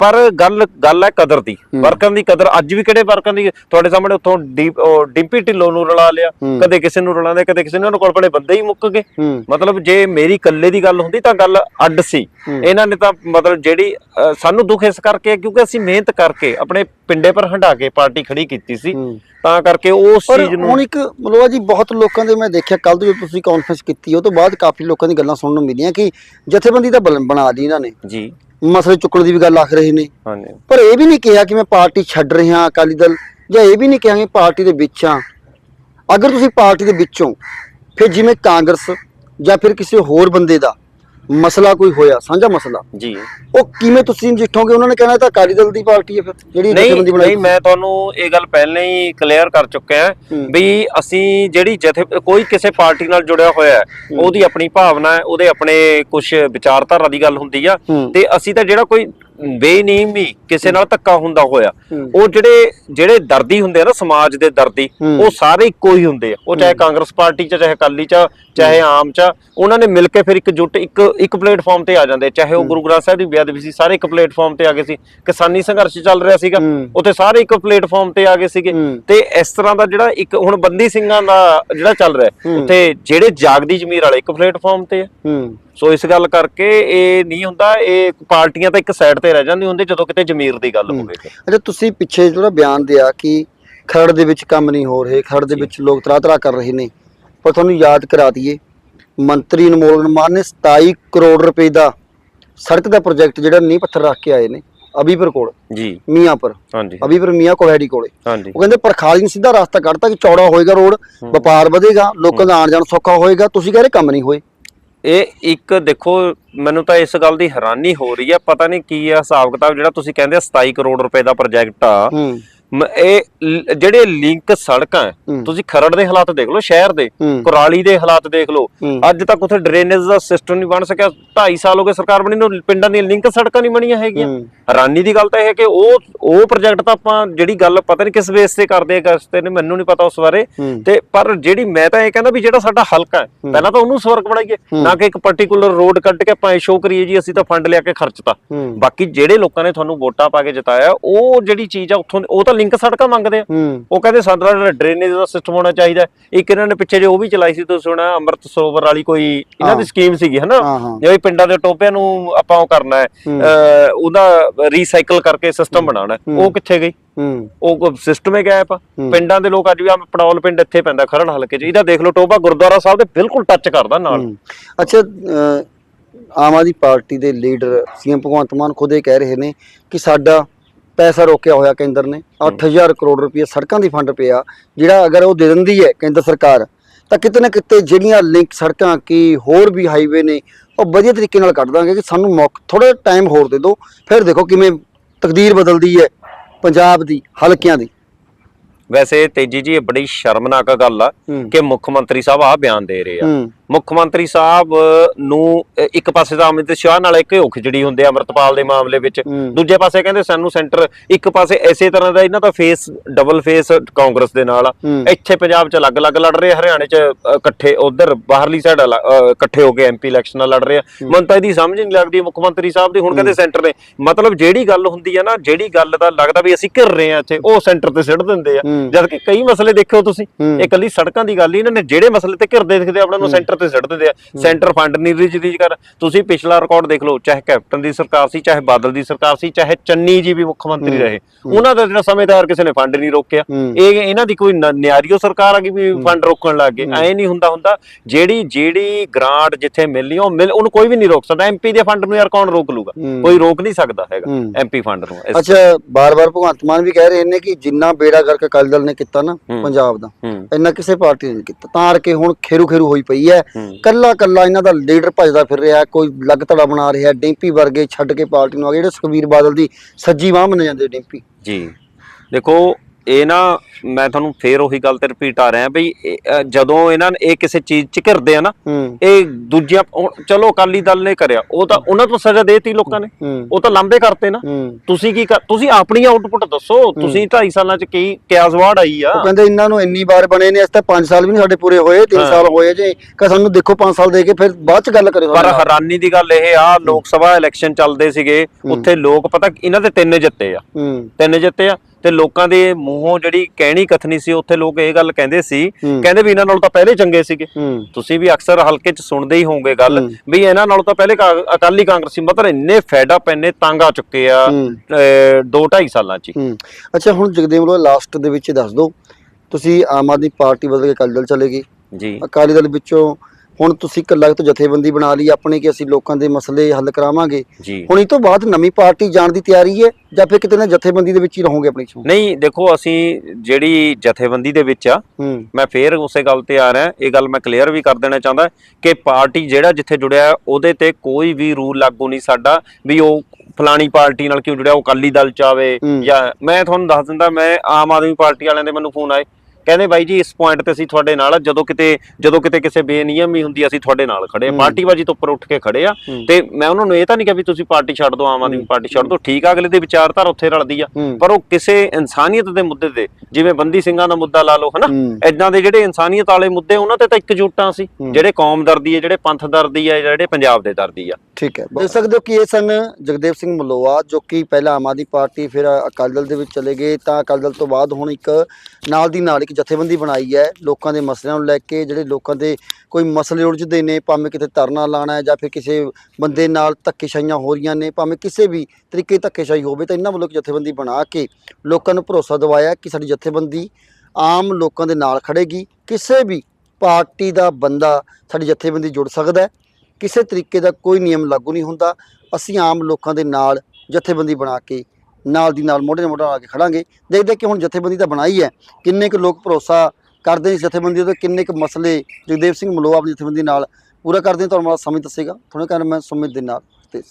Speaker 2: ਪਰ ਗੱਲ ਗੱਲ ਹੈ ਕਦਰ ਦੀ। ਵਰਕਰਾਂ ਦੀ ਕਦਰ ਅੱਜ ਵੀ ਕਿਹੜੇ ਵਰਕਰਾਂ ਦੀ? ਤੁਹਾਡੇ ਸਾਹਮਣੇ ਉੱਥੋਂ ਡਿੰਪੀ ਢਿੱਲੋਂ ਨੂੰ ਰਲਾ ਲਿਆ। ਕਦੇ ਕਿਸੇ ਨੂੰ ਰਲਾਉਂਦੇ ਕਦੇ ਕਿਸੇ ਨੂੰ ਉਹਨਾਂ ਕੋਲ ਬੰਦੇ ਹੀ ਮੁੱਕ ਗਏ। ਮਤਲਬ ਜੇ ਮੇਰੀ ਇਕੱਲੇ ਦੀ ਗੱਲ ਹੁੰਦੀ ਤਾਂ ਗੱਲ ਅੱਡ ਸੀ। ਇਹਨਾਂ ਨੇ ਤਾਂ ਮਤਲਬ ਜਿਹੜੀ ਸਾਨੂੰ ਦੁੱਖ ਇਸ ਕਰਕੇ ਕਿਉਂਕਿ ਅਸੀਂ ਮਿਹਨਤ ਕਰਕੇ ਆਪਣੇ ਪਿੰਡੇ ਪਰ ਹੰਡਾ ਕੇ ਪਾਰਟੀ ਖੜੀ ਕੀਤੀ ਸੀ। ਤਾਂ ਕਰਕੇ ਉਸ ਚੀਜ਼ ਨੂੰ
Speaker 1: ਹੁਣ ਇੱਕ ਮਲੋਆ ਜੀ ਬਹੁਤ ਲੋਕਾਂ ਦੇ ਮੈਂ ਦੇਖਿਆ ਕੱਲ ਜਦੋਂ ਤੁਸੀਂ ਕਾਨਫਰੰਸ ਕੀਤੀ ਉਹ ਤੋਂ ਬਾਅਦ ਕਾਫੀ ਲੋਕਾਂ ਦੀ ਗੱਲਾਂ ਸੁਣਨ ਨੂੰ ਮਿਲੀਆਂ ਕਿ ਜਥੇਬੰਦੀ ਤਾਂ ਬਣ- ਬਣਾ ਲਈ ਇਹਨਾਂ ਨੇ।
Speaker 2: ਜੀ।
Speaker 1: ਮਸਲੇ ਚੁੱਕਣ ਦੀ ਵੀ ਗੱਲ ਆਖ ਰਹੇ ਨੇ।
Speaker 2: ਹਾਂਜੀ।
Speaker 1: ਪਰ ਇਹ ਵੀ ਨਹੀਂ ਕਿਹਾ ਕਿ ਮੈਂ ਪਾਰਟੀ ਛੱਡ ਰਿਹਾ ਅਕਾਲੀ ਦਲ ਜਾਂ ਇਹ ਵੀ ਨਹੀਂ ਕਿਹਾ ਕਿ ਪਾਰਟੀ ਦੇ ਵਿੱਚ ਆ ਅਗਰ ਤੁਸੀਂ ਪਾਰਟੀ ਦੇ ਵਿੱਚੋਂ ਫਿਰ ਜਿਵੇਂ ਕਾਂਗਰਸ ਜਾਂ ਫਿਰ ਕਿਸੇ ਹੋਰ ਬੰਦੇ ਦਾ ਮਸਲਾ ਕੋਈ ਹੋਇਆ ਸਾਂਝਾ ਮਸਲਾ
Speaker 2: ਜੀ
Speaker 1: ਉਹ ਕਿਵੇਂ ਤੁਸੀਂ ਨਜਿੱਠੋਗੇ ਉਹਨਾਂ ਨੇ ਕਹਿਣਾ ਤਾਂ ਅਕਾਲੀ ਦਲ ਦੀ ਪਾਰਟੀ ਹੈ ਫਿਰ ਜਿਹੜੀ
Speaker 2: ਨਹੀਂ
Speaker 1: ਜਥੇਬੰਦੀ ਬਣਾਈ
Speaker 2: ਨਹੀਂ ਮੈਂ ਤੁਹਾਨੂੰ ਇਹ ਗੱਲ ਪਹਿਲਾਂ ਹੀ ਕਲੀਅਰ ਕਰ ਚੁੱਕਿਆ
Speaker 1: ਹੂੰ।
Speaker 2: ਵੀ ਅਸੀਂ ਜਿਹੜੀ ਜਥੇ ਕੋਈ ਕਿਸੇ ਪਾਰਟੀ ਨਾਲ ਜੁੜਿਆ ਹੋਇਆ ਹੈ ਉਹਦੀ ਆਪਣੀ ਭਾਵਨਾ ਹੈ ਉਹਦੇ ਆਪਣੇ ਕੁਝ ਵਿਚਾਰਧਾਰਾ ਦੀ ਗੱਲ ਹੁੰਦੀ ਆ। ਤੇ ਅਸੀਂ ਤਾਂ ਜਿਹੜਾ ਕੋਈ ਬੇਨੀਮੀ ਕਿਸੇ ਨਾਲ ਧੱਕਾ ਹੁੰਦਾ ਹੋਇਆ। ਉਹ ਜਿਹੜੇ ਜਿਹੜੇ ਦਰਦੀ ਹੁੰਦੇ ਆ ਨਾ ਸਮਾਜ ਦੇ ਦਰਦੀ। ਉਹ ਸਾਰੇ ਇੱਕੋ ਹੀ ਹੁੰਦੇ ਆ ਉਹ ਚਾਹੇ ਕਾਂਗਰਸ ਪਾਰਟੀ ਚ ਚਾਹੇ ਅਕਾਲੀ ਚ ਚਾਹੇ ਆਮ ਚ ਉਹਨਾਂ ਨੇ ਮਿਲ ਕੇ ਫਿਰ ਇੱਕ ਜੁੱਟ ਇੱਕ ਇੱਕ ਪਲੇਟਫਾਰਮ ਤੇ ਆ ਜਾਂਦੇ ਚਾਹੇ ਉਹ ਗੁਰੂ ਗ੍ਰੰਥ ਸਾਹਿਬ ਦੀ ਬੇਅਦਬੀ ਸੀ ਸਾਰੇ ਇੱਕ ਪਲੇਟਫਾਰਮ ਤੇ ਆ ਗਏ ਸੀ ਕਿਸਾਨੀ ਸੰਘਰਸ਼ ਚੱਲ ਰਿਹਾ ਸੀਗਾ। ਉੱਥੇ ਸਾਰੇ ਇੱਕ ਪਲੇਟਫਾਰਮ ਤੇ ਆ ਗਏ ਸੀਗੇ। ਤੇ ਇਸ ਤਰ੍ਹਾਂ ਦਾ ਜਿਹੜਾ ਇੱਕ ਹੁਣ ਬੰਦੀ ਸਿੰਘਾਂ ਦਾ ਜਿਹੜਾ ਚੱਲ ਰਿਹਾ। ਉੱਥੇ ਜਿਹੜੇ ਜਾਗਦੀ ਜ਼ਮੀਰ ਵਾਲੇ ਇੱਕ ਪਲੇਟਫਾਰਮ ਤੇ ਆ ਸੋ ਇਸ ਗੱਲ ਕਰਕੇ ਇਹ ਨਹੀਂ ਹੁੰਦਾ ਇਹ ਪਾਰਟੀਆਂ ਤਾਂ ਇੱਕ ਸਾਈਡ ਤੇ ਰਹਿ ਜਾਂਦੀ ਹੁੰਦੀ ਜਦੋਂ ਕਿਤੇ ਜ਼ਮੀਰ ਦੀ ਗੱਲ ਹੋਵੇ।
Speaker 1: ਅੱਛਾ ਤੁਸੀਂ ਪਿੱਛੇ ਜਿਹੜਾ ਬਿਆਨ ਦਿਆ ਕਿ ਖਰੜ ਦੇ ਵਿੱਚ ਕੰਮ ਨਹੀਂ ਹੋ ਰਹੇ ਖਰੜ ਦੇ ਵਿੱਚ ਲੋਕ ਤਰਾ ਤਰਾ ਕਰ ਰਹੇ ਨੇ ਪਰ ਤੁਹਾਨੂੰ ਯਾਦ ਕਰਾ ਦਈਏ ਮੰਤਰੀ ਅਨਮੋਲ ਮਾਨ ਨੇ 27 ਕਰੋੜ ਰੁਪਏ ਦਾ ਸੜਕ ਦਾ ਪ੍ਰੋਜੈਕਟ ਜਿਹੜਾ ਨੀਂਹ ਪੱਥਰ ਰੱਖ ਕੇ ਆਏ ਨੇ ਅਬੀਪੁਰ ਕੋਲ
Speaker 2: ਜੀ।
Speaker 1: ਮੀਆਂਪੁਰ।
Speaker 2: ਹਾਂਜੀ।
Speaker 1: ਅਬੀਪੁਰ ਮੀਆਂ ਕੋਲੈਡੀ ਕੋਲੇ।
Speaker 2: ਹਾਂਜੀ।
Speaker 1: ਉਹ ਕਹਿੰਦੇ ਪਰਖਾਲੀ ਨੂੰ ਸਿੱਧਾ ਰਸਤਾ ਕੱਢਤਾ ਕਿ ਚੌੜਾ ਹੋਏਗਾ ਰੋਡ ਵਪਾਰ ਵਧੇਗਾ ਲੋਕਾਂ ਦਾ ਆਣ ਜਾਣ ਸੌਖਾ ਹੋਏਗਾ ਤੁਸੀਂ ਕਹਿ ਰਹੇ ਕੰਮ ਨਹੀਂ ਹੋਏ।
Speaker 2: ਇਹ ਇੱਕ ਦੇਖੋ, ਮੈਨੂੰ ਤਾਂ ਇਸ ਗੱਲ ਦੀ ਹੈਰਾਨੀ ਹੋ ਰਹੀ ਹੈ ਪਤਾ ਨਹੀਂ ਕੀ ਆ, ਹਿਸਾਬ ਕਿਤਾਬ ਜਿਹੜਾ ਤੁਸੀਂ ਕਹਿੰਦੇ ਆ 27 ਕਰੋੜ ਰੁਪਏ ਦਾ ਪ੍ਰੋਜੈਕਟ ਆ। ਮ- ਇਹ ਲ- ਜਿਹੜੇ ਲਿੰਕ ਸੜਕਾਂ ਹੈ,
Speaker 1: ਹੂੰ।
Speaker 2: ਤੁਸੀਂ ਖਰੜ ਦੇ ਹਾਲਾਤ ਦੇਖ ਲਓ ਸ਼ਹਿਰ ਦੇ
Speaker 1: ਹੂੰ।
Speaker 2: ਕੁਰਾਲੀ ਦੇ ਹਾਲਾਤ ਦੇਖ ਲਓ
Speaker 1: ਹੂੰ।
Speaker 2: ਅੱਜ ਤੱਕ ਉੱਥੇ ਡਰੇਨੇਜ ਦਾ ਸਿਸਟਮ ਨਹੀਂ ਬਣ ਸਕਿਆ 2.5 ਸਾਲ ਹੋ ਗਏ ਸਰਕਾਰ ਬਣੀ ਨੂੰ ਪਿੰਡਾਂ ਦੀਆਂ ਲਿੰਕ ਸੜਕਾਂ ਨਹੀਂ ਬਣੀਆਂ ਹੈਗੀਆਂ
Speaker 1: ਹੂੰ।
Speaker 2: ਹੈਰਾਨੀ ਦੀ ਗੱਲ ਤਾਂ ਇਹ ਹੈ ਕਿ ਉਹ ਉਹ ਪ੍ਰੋਜੈਕਟ ਤਾਂ ਆਪਾਂ ਜਿਹੜੀ ਗੱਲ ਪਤਾ ਨਹੀਂ ਕਿਸ ਬੇਸ ਤੇ ਕਰਦੇ ਆ ਕਰਦੇ ਨੇ ਮੈਨੂੰ ਨਹੀਂ ਪਤਾ ਉਸ ਬਾਰੇ
Speaker 1: ਹੂੰ।
Speaker 2: ਤੇ ਪਰ ਜਿਹੜੀ ਮੈਂ ਤਾਂ ਇਹ ਕਹਿੰਦਾ ਵੀ ਜਿਹੜਾ ਸਾਡਾ ਹਲਕਾ ਹੈ ਪਹਿਲਾਂ ਤਾਂ ਉਹਨੂੰ ਸਵਰਗ ਬਣਾਈਏ ਨਾ ਕਿ ਇੱਕ ਪਾਰਟਿਕੂਲਰ ਰੋਡ ਕੱਢ ਕੇ ਆਪਾਂ ਸ਼ੋਅ ਕਰੀਏ ਜੀ ਅਸੀਂ ਤਾਂ ਫੰਡ ਲਿਆ ਕੇ ਖਰਚਤਾ
Speaker 1: ਹੂੰ।
Speaker 2: ਬਾਕੀ ਜਿਹੜੇ ਲੋਕਾਂ ਨੇ ਤੁਹਾਨੂੰ ਵੋਟਾਂ ਪਾ ਕੇ ਜਿਤਾਇਆ ਉਹ ਜਿਹੜੀ ਚੀਜ਼ ਆ ਉੱਥੋਂ ਉਹ ਤਾਂ ਲਿੰਕ ਸੜਕਾਂ ਮੰਗਦੇ ਆ।
Speaker 1: ਹੂੰ।
Speaker 2: ਉਹ ਕਹਿੰਦੇ ਸਾਡਾ ਡਰੇਨੇਜ ਦਾ ਸਿਸਟਮ ਹੋਣਾ ਚਾਹੀਦਾ। ਹੈ। ਇੱਕ ਇਹਨਾਂ ਨੇ ਪਿੱਛੇ ਜੇ ਉਹ ਵੀ ਚਲਾਈ ਸੀ ਤੁਸੀਂ ਸੁਣਿਆ ਅੰਮ੍ਰਿਤ ਸਰੋਵਰ ਵਾਲੀ ਕੋਈ ਇਹਨਾਂ ਦੀ ਸਕੀਮ ਸੀਗੀ ਹਨਾ?
Speaker 1: ਹਾਂ, ਹਾਂ।
Speaker 2: ਜਿਵੇਂ ਪਿੰਡਾਂ ਦੇ ਟੋਪਿਆਂ ਨੂੰ ਆਪਾਂ ਉਹ ਕਰਨਾ ਹੈ ਅਹ, ਉਹਦਾ ਰੀਸਾਈਕਲ ਕਰਕੇ ਸਿਸਟਮ ਬਣਾਉਣਾ ਹੈ। ਉਹ ਕਿੱਥੇ ਗਈ?
Speaker 1: ਹੂੰ।
Speaker 2: ਉਹ ਸਿਸਟਮ ਹੀ ਗਾਇਬ ਆ। ਪਿੰਡਾਂ ਦੇ ਲੋਕ ਅੱਜ ਵੀ ਆ ਪੜੌਲ ਪਿੰਡ ਇੱਥੇ ਪੈਂਦਾ ਖਰੜ ਹਲਕੇ 'ਚ। ਇਹਦਾ ਦੇਖ ਲਓ ਟੋਬਾ ਗੁਰਦੁਆਰਾ ਸਾਹਿਬ ਦੇ ਬਿਲਕੁਲ ਟੱਚ ਕਰਦਾ ਨਾਲ।
Speaker 1: ਹਮ, ਅੱਛਾ ਅਹ, ਆਮ ਆਦਮੀ ਪਾਰਟੀ ਦੇ ਲੀਡਰ ਸੀਐਮ ਭਗਵੰਤ ਮਾਨ ਖੁਦ ਇਹ ਕਹਿ ਰਹੇ ਨੇ ਕਿ ਸਾਡਾ ਪੈਸਾ ਰੋਕਿਆ ਹੋਇਆ ਕੇਂਦਰ ਨੇ। 8000 ਕਰੋੜ ਰੁਪਏ ਸੜਕਾਂ ਦੀ ਫੰਡ ਪਿਆ ਜਿਹੜਾ ਅਗਰ ਉਹ ਦੇ ਦਿੰਦੀ ਹੈ ਕੇਂਦਰ ਸਰਕਾਰ ਤਾਂ ਕਿਤੇ ਨਾ ਕਿਤੇ ਜਿਹੜੀਆਂ ਲਿੰਕ ਸੜਕਾਂ ਕੀ ਹੋਰ ਵੀ ਹਾਈਵੇ ਨੇ ਉਹ ਵਧੀਆ ਤਰੀਕੇ ਨਾਲ ਕੱਢ ਦਾਂਗੇ ਕਿ ਸਾਨੂੰ ਮੌਕ ਥੋੜਾ ਟਾਈਮ ਹੋਰ ਦੇ ਦਿਓ। ਫਿਰ ਦੇਖੋ ਕਿਵੇਂ ਤਕਦੀਰ ਬਦਲਦੀ ਹੈ ਪੰਜਾਬ ਦੀ ਹਲਕਿਆਂ ਦੀ।
Speaker 2: ਵੈਸੇ ਤੇਜੀ ਜੀ ਇਹ ਬੜੀ ਸ਼ਰਮਨਾਕ ਗੱਲ ਆ। ਕਿ ਮੁੱਖ ਮੰਤਰੀ ਸਾਹਿਬ ਆ ਬਿਆਨ ਦੇ ਰਹੇ ਆ। ਮੁੱਖ ਮੰਤਰੀ ਸਾਹਿਬ ਨੂੰ ਇੱਕ ਪਾਸੇ ਤਾਂ ਅਮਿਤ ਸ਼ਾਹ ਨਾਲ ਇੱਕ ਘਿਓ ਖਿਚੜੀ ਹੁੰਦੇ ਆ ਅਮਰਤਪਾਲ ਦੇ ਮਾਮਲੇ ਵਿੱਚ। ਦੂਜੇ ਪਾਸੇ ਕਹਿੰਦੇ ਸਾਨੂੰ ਸੈਂਟਰ ਇੱਕ ਪਾਸੇ ਇਸੇ ਤਰ੍ਹਾਂ ਦਾ ਇਹਨਾਂ ਦਾ ਫੇਸ ਡਬਲ ਫੇਸ ਕਾਂਗਰਸ ਦੇ ਨਾਲ ਆ। ਇੱਥੇ ਪੰਜਾਬ 'ਚ ਅਲੱਗ-ਅਲੱਗ ਲੜ ਰਹੇ ਹਰਿਆਣੇ 'ਚ ਇਕੱਠੇ ਉਧਰ ਬਾਹਰਲੀ ਸਾਈਡ ਇਕੱਠੇ ਹੋ ਕੇ ਐਮਪੀ ਇਲੈਕਸ਼ਨਾਂ ਲੜ ਰਹੇ ਆ ਮੈਨੂੰ ਤਾਂ ਇਹਦੀ ਸਮਝ ਨਹੀਂ ਲੱਗਦੀ ਮੁੱਖ ਮੰਤਰੀ ਸਾਹਿਬ ਦੀ ਹੁਣ ਕਹਿੰਦੇ ਸੈਂਟਰ ਨੇ ਮਤਲਬ ਜਿਹੜੀ ਗੱਲ ਹੁੰਦੀ ਆ ਨਾ ਜਿਹੜੀ ਗੱਲ ਦਾ ਲੱਗਦਾ ਵੀ ਅਸੀਂ ਘਿਰ ਰਹੇ ਆ ਇੱਥੇ ਉਹ ਸੈਂਟਰ ਤੇ ਸਿੱਟ ਦਿੰਦੇ ਆ। ਜਦ ਕਿ ਕਈ ਮਸਲੇ ਦੇਖਿਓ ਤੁਸੀਂ। ਇਹ ਕੱਲੀ ਸੜਕਾਂ ਦੀ ਗੱਲ ਹੀ ਇਹਨਾਂ ਨੇ ਜਿਹੜੇ ਮਸਲੇ ਤੇ ਘਿਰਦੇ ਦਿਖਦੇ ਆ, ਉਹਨਾਂ ਨੂੰ ਸੈਂਟਰ ਤੇ ਸਿੱਟ ਦਿੰਦੇ ਆ। ਸੈਂਟਰ ਫੰਡ ਨਹੀਂ ਰਿਲੀਜ਼ ਕਰ। ਤੁਸੀਂ ਪਿਛਲਾ ਰਿਕਾਰਡ ਦੇਖ ਲਓ ਚਾਹੇ ਕੈਪਟਨ ਦੀ ਸਰਕਾਰ ਸੀ ਚਾਹੇ ਬਾਦਲ ਦੀ ਸਰਕਾਰ ਸੀ ਚਾਹੇ ਚੰਨੀ ਜੀ ਵੀ ਮੁੱਖ ਮੰਤਰੀ ਰਹੇ। ਉਹਨਾਂ ਦਾ ਜਿਹੜਾ ਸਮੇਂਦਾਰ ਕਿਸੇ ਨੇ ਫੰਡ ਨਹੀਂ ਰੋਕਿਆ। ਇਹ ਇਹਨਾਂ ਦੀ ਕੋਈ ਨਿਆਰੀਓ ਸਰਕਾਰ ਆ ਗਈ ਵੀ ਫੰਡ ਰੋਕਣ ਲੱਗ ਗਏ। ਐ ਨਹੀਂ ਹੁੰਦਾ ਹੁੰਦਾ। ਜਿਹੜੀ ਜਿਹੜੀ ਗ੍ਰਾਂਟ ਜਿੱਥੇ ਮਿਲਣੀ ਉਹ ਮਿਲ ਉਹਨੂੰ ਕੋਈ ਵੀ ਨਹੀਂ ਰੋਕ ਸਕਦਾ। ਐਮਪੀ ਦੇ ਫੰਡ ਨੂੰ ਯਾਰ ਕੌਣ ਰੋਕ ਲੂਗਾ। ਕੋਈ ਰੋਕ ਨਹੀਂ ਸਕਦਾ ਹੈਗਾ। ਐਮਪੀ ਫੰਡ ਨੂੰ।
Speaker 1: ਅੱਛਾ ਬਾਰ-ਬਾਰ ਭਗਵੰਤ ਮਾਨ ਵੀ ਕਹਿ ਰਹੇ ਨੇ ਕਿ ਜਿੰਨਾ ਬੇੜਾ ਕਰਕੇ ਅਕਾਲੀ ਦਲ ਨੇ ਕੀਤਾ ਨਾ। ਪੰਜਾਬ ਦਾ ਇੰਨਾ ਕਿਸੇ ਪਾਰਟੀ ਨੇ ਕੀਤਾ। ਤਾਂ ਕਰਕੇ ਹੁਣ ਖੇਰੂ ਖੇਰੂ ਹੋਈ ਪਈ ਹੂੰ। ਕੱਲਾ ਕੱਲਾ ਇਹਨਾਂ ਦਾ ਲੀਡਰ ਭਜਦਾ ਫਿਰ ਰਿਹਾ ਕੋਈ ਲੱਗ ਧੜਾ ਬਣਾ ਰਿਹਾ ਡਿੰਪੀ ਵਰਗੇ ਛੱਡ ਕੇ ਪਾਰਟੀ ਨੂੰ ਆ ਗਏ ਜਿਹੜੇ ਸੁਖਬੀਰ ਬਾਦਲ ਦੀ ਸੱਜੀ ਬਾਹ ਮੰਨੇ ਜਾਂਦੇ ਡਿੰਪੀ।
Speaker 2: ਜੀ। ਦੇਖੋ ਇਹ ਨਾ ਮੈਂ ਤੁਹਾਨੂੰ ਫੇਰ ਉਹੀ ਗੱਲ ਤੇ ਰਿਪੀਟ ਆ ਰਿਹਾ ਬਈ ਜਦੋਂ ਇਹਨਾਂ ਨੇ ਇਹ ਕਿਸੇ ਚੀਜ਼ ਚ ਘਿਰਦੇ ਆ ਨਾ ਇਹ ਦੂਜਿਆਂ ਚਲੋ ਅਕਾਲੀ ਦਲ ਨੇ ਕਰਿਆ ਉਹ ਤਾਂ ਉਹਨਾਂ ਤੋਂ ਸਜ਼ਾ ਦੇਤੀ ਲੋਕਾਂ ਨੇ ਉਹ ਤਾਂ ਲਾਂਬੇ ਕਰਤੇ ਨਾ। ਤੁਸੀਂ ਕੀ ਤੁਸੀਂ ਆਪਣੀ ਆਊਟਪੁੱਟ ਦੱਸੋ ਤੁਸੀਂ 2.5 ਸਾਲਾਂ ਚ ਕੀ ਕਿਆ ਜ਼ਵਾੜ ਆਈ ਆ?
Speaker 1: ਉਹ ਕਹਿੰਦੇ ਇਹਨਾਂ ਨੂੰ ਇੰਨੀ ਵਾਰ ਬਣੇ ਨੇ ਇਸ ਤਾਂ 5 ਸਾਲ ਵੀ ਨਹੀਂ ਸਾਡੇ ਪੂਰੇ ਹੋਏ 3
Speaker 2: ਹਾਂ।
Speaker 1: ਸਾਲ ਹੋਏ ਜੇ ਕਿ ਸਾਨੂੰ ਦੇਖੋ 5 ਸਾਲ ਦੇ ਕੇ ਫਿਰ ਬਾਅਦ ਚ ਗੱਲ ਕਰਿਓ
Speaker 2: ਪਰ। ਹੈਰਾਨੀ ਦੀ ਗੱਲ ਇਹ ਆ ਲੋਕ ਸਭਾ ਇਲੈਕਸ਼ਨ ਚੱਲਦੇ ਸੀਗੇ ਉੱਥੇ ਲੋਕ ਪਤਾ ਇਹਨਾਂ ਦੇ ਤਿੰਨ ਜਿੱਤੇ ਆ। ਤਿੰਨ ਜਿੱਤੇ ਆ ਤੇ ਲੋਕਾਂ ਦੇ ਮੂੰਹੋਂ ਜਿਹੜੀ ਕਹਿਣੀ ਕਥਨੀ ਸੀ ਉੱਥੇ ਲੋਕ ਇਹ ਗੱਲ ਕਹਿੰਦੇ ਸੀ। ਕਹਿੰਦੇ ਵੀ ਇਹਨਾਂ ਨਾਲੋਂ ਤਾਂ ਪਹਿਲੇ ਚੰਗੇ ਸੀਗੇ ਤੁਸੀਂ ਵੀ ਅਕਸਰ ਹਲਕੇ 'ਚ ਸੁਣਦੇ ਹੀ ਹੋਵੋਗੇ ਗੱਲ। ਵੀ ਇਹਨਾਂ ਨਾਲੋਂ ਤਾਂ ਪਹਿਲੇ ਅਕਾਲੀ ਕਾਂਗਰਸੀ ਮਤਲਬ ਇੰਨੇ ਫੈਡ ਅਪ ਇੰਨੇ ਤੰਗ ਆ ਚੁੱਕੇ ਆ
Speaker 1: ਹੂੰ।
Speaker 2: 2 2.5 ਸਾਲਾਂ 'ਚ
Speaker 1: ਅੱਛਾ ਹੁਣ ਜਗਦੇਵ ਲੋ ਲਾਸਟ ਦੇ ਵਿੱਚ ਦੱਸ ਦਿਓ ਤੁਸੀਂ ਆਮ ਆਦਮੀ ਪਾਰਟੀ ਬਦਲ ਕੇ ਅਕਾਲੀ ਦਲ ਚਲੇ ਗਏ
Speaker 2: ਜੀ
Speaker 1: ਅਕਾਲੀ ਦਲ ਵਿੱਚੋਂ ਹੁਣ ਤੁਸੀਂ ਇਕੱਲਾ ਤੋਂ ਜਥੇਬੰਦੀ ਬਣਾ ਲਈ ਆਪਣੀ ਕਿ ਅਸੀਂ ਲੋਕਾਂ ਦੇ ਮਸਲੇ ਹੱਲ ਕਰਾਵਾਂਗੇ।
Speaker 2: ਜੀ।
Speaker 1: ਹੁਣ ਇਹ ਤੋਂ ਬਾਅਦ ਨਵੀਂ ਪਾਰਟੀ ਜਾਣ ਦੀ ਤਿਆਰੀ ਹੈ ਜਾਂ ਫਿਰ ਕਿਤੇ ਨਾ ਜਥੇਬੰਦੀ ਦੇ ਵਿੱਚ ਹੀ ਰਹੋਗੇ ਆਪਣੀ ਚੋਂ
Speaker 2: ਨਹੀਂ ਦੇਖੋ ਅਸੀਂ ਜਿਹੜੀ ਜਥੇਬੰਦੀ ਦੇ ਵਿੱਚ ਆ ਮੈਂ ਫੇਰ ਉਸੇ ਗੱਲ ਤੇ ਆ ਰਿਹਾ ਇਹ ਗੱਲ ਮੈਂ ਕਲੀਅਰ ਵੀ ਕਰ ਦੇਣਾ ਚਾਹੁੰਦਾ ਕਿ ਪਾਰਟੀ ਜਿਹੜਾ ਜਿੱਥੇ ਜੁੜਿਆ ਉਹਦੇ ਤੇ ਕੋਈ ਵੀ ਰੂਲ ਲਾਗੂ ਨਹੀਂ ਸਾਡਾ ਵੀ ਉਹ ਫਲਾਣੀ ਪਾਰਟੀ ਨਾਲ ਕਿਉਂ ਜੁੜਿਆ ਉਹ ਅਕਾਲੀ ਦਲ ਚ ਆਵੇ। ਜਾਂ ਮੈਂ ਤੁਹਾਨੂੰ ਦੱਸ ਦਿੰਦਾ ਮੈਂ ਆਮ ਆਦਮੀ ਪਾਰਟੀ ਵਾਲਿਆਂ ਦੇ ਮੈਨੂੰ ਫੋਨ ਆਏ। ਕਹਿੰਦੇ ਬਾਈ ਜੀ ਇਸ ਪੁਆਇੰਟ ਤੇ ਅਸੀਂ ਤੁਹਾਡੇ ਨਾਲ ਆ, ਜਦੋਂ ਕਿਤੇ ਜਦੋਂ ਕਿਤੇ ਕਿਸੇ ਬੇਨਿਯਮੀ ਹੁੰਦੀ ਅਸੀਂ ਤੁਹਾਡੇ ਨਾਲ ਖੜੇ ਆ। ਪਾਰਟੀਬਾਜੀ ਤੋਂ ਉੱਪਰ ਉੱਠ ਕੇ ਖੜੇ ਆ।
Speaker 1: ਹੂੰ।
Speaker 2: ਤੇ ਮੈਂ ਉਹਨਾਂ ਨੂੰ ਇਹ ਤਾਂ ਨਹੀਂ ਕਿਹਾ ਵੀ ਤੁਸੀਂ ਪਾਰਟੀ ਛੱਡ ਦਿਓ ਆਮ ਆਦਮੀ ਪਾਰਟੀ ਛੱਡ ਦਿਓ। ਠੀਕ ਆ ਅਗਲੇ ਦੇ ਵਿਚਾਰਧਾਰਾ ਉੱਥੇ ਰਲਦੀ ਆ।
Speaker 1: ਹੂੰ।
Speaker 2: ਪਰ ਉਹ ਕਿਸੇ ਇਨਸਾਨੀਅਤ ਦੇ ਮੁੱਦੇ ਤੇ ਜਿਵੇਂ ਬੰਦੀ ਸਿੰਘਾਂ ਦਾ ਮੁੱਦਾ ਲਾ ਲਓ ਹਨਾ?
Speaker 1: ਹੂੰ।
Speaker 2: ਇਦਾਂ ਦੇ ਜਿਹੜੇ ਇਨਸਾਨੀਅਤ ਵਾਲੇ ਮੁੱਦੇ ਉਹਨਾਂ ਤੇ ਤਾਂ ਇੱਕਜੁੱਟਾਂ ਸੀ।
Speaker 1: ਹੂੰ।
Speaker 2: ਜਿਹੜੇ ਕੌਮ ਦਰਦੀ ਹੈ ਜਿਹੜੇ ਪੰਥ ਦਰਦੀ ਹੈ ਜਿਹੜੇ ਪੰਜਾਬ ਦੇ ਦਰਦੀ ਆ।
Speaker 1: ਠੀਕ ਹੈ। ਦੇਖ ਸਕਦੇ ਹੋ ਕਿ ਇਹ ਸਨ ਜਗਦੇਵ ਸਿੰਘ ਮਲੋਆ ਜੋ ਕਿ ਪਹਿਲਾਂ ਆਮ ਆਦਮੀ ਪਾਰਟੀ ਫਿਰ ਅਕਾਲੀ ਦਲ ਦੇ ਵਿੱਚ ਚਲੇ ਗਏ। ਤਾਂ ਅਕਾਲੀ ਦਲ ਤੋਂ ਬਾਅਦ ਹੁਣ ਇੱਕ ਨਾਲ ਦੀ ਨਾਲ ਇੱਕ ਜਥੇਬੰਦੀ ਬਣਾਈ ਹੈ, ਲੋਕਾਂ ਦੇ ਮਸਲਿਆਂ ਨੂੰ ਲੈ ਕੇ, ਜਿਹੜੇ ਲੋਕਾਂ ਦੇ ਕੋਈ ਮਸਲੇ ਉਲਝਦੇ ਨੇ, ਭਾਵੇਂ ਕਿਤੇ ਧਰਨਾ ਲਾਣਾ ਹੈ ਜਾਂ ਫਿਰ ਕਿਸੇ ਬੰਦੇ ਨਾਲ ਧੱਕੇਸ਼ਾਹੀਆਂ ਹੋ ਰਹੀਆਂ ਨੇ, ਭਾਵੇਂ ਕਿਸੇ ਵੀ ਤਰੀਕੇ ਧੱਕੇਸ਼ਾਹੀ ਹੋਵੇ, ਤਾਂ ਇਹਨਾਂ ਵੱਲੋਂ ਇੱਕ ਜਥੇਬੰਦੀ ਬਣਾ ਕੇ ਲੋਕਾਂ ਨੂੰ ਭਰੋਸਾ ਦਿਵਾਇਆ ਕਿ ਸਾਡੀ ਜਥੇਬੰਦੀ ਆਮ ਲੋਕਾਂ ਦੇ ਨਾਲ ਖੜੇਗੀ। ਕਿਸੇ ਵੀ ਪਾਰਟੀ ਦਾ ਬੰਦਾ ਸਾਡੀ ਜਥੇਬੰਦੀ ਜੁੜ ਸਕਦਾ ਕਿਸੇ ਤਰੀਕੇ ਦਾ ਕੋਈ ਨਿਯਮ ਲਾਗੂ ਨਹੀਂ ਹੁੰਦਾ। ਅਸੀਂ ਆਮ ਲੋਕਾਂ ਦੇ ਨਾਲ ਜਥੇਬੰਦੀ ਬਣਾ ਕੇ ਨਾਲ ਦੀ ਨਾਲ ਮੋਢੇ ਨਾਲ ਮੋਢਾ ਲਾ ਕੇ ਖੜਾਂਗੇ। ਦੇਖਦੇ ਕਿ ਹੁਣ ਜਥੇਬੰਦੀ ਤਾਂ ਬਣਾਈ ਹੈ। ਕਿੰਨੇ ਕੁ ਲੋਕ ਭਰੋਸਾ ਕਰਦੇ ਨੇ ਜਥੇਬੰਦੀ ਤੇ, ਕਿੰਨੇ ਕੁ ਮਸਲੇ ਜਗਦੇਵ ਸਿੰਘ ਮਲੋਆ ਆਪਣੀ ਜਥੇਬੰਦੀ ਨਾਲ ਪੂਰਾ ਕਰਦੇ ਨੇ, ਤੁਹਾਨੂੰ ਮਾੜਾ ਸਮੇਂ ਦੱਸੇਗਾ। ਤੁਹਾਨੂੰ ਕਹਿੰਦਾ ਮੈਂ ਸੁਮਿਤ ਦੇ ਨਾਲ, ਤੇ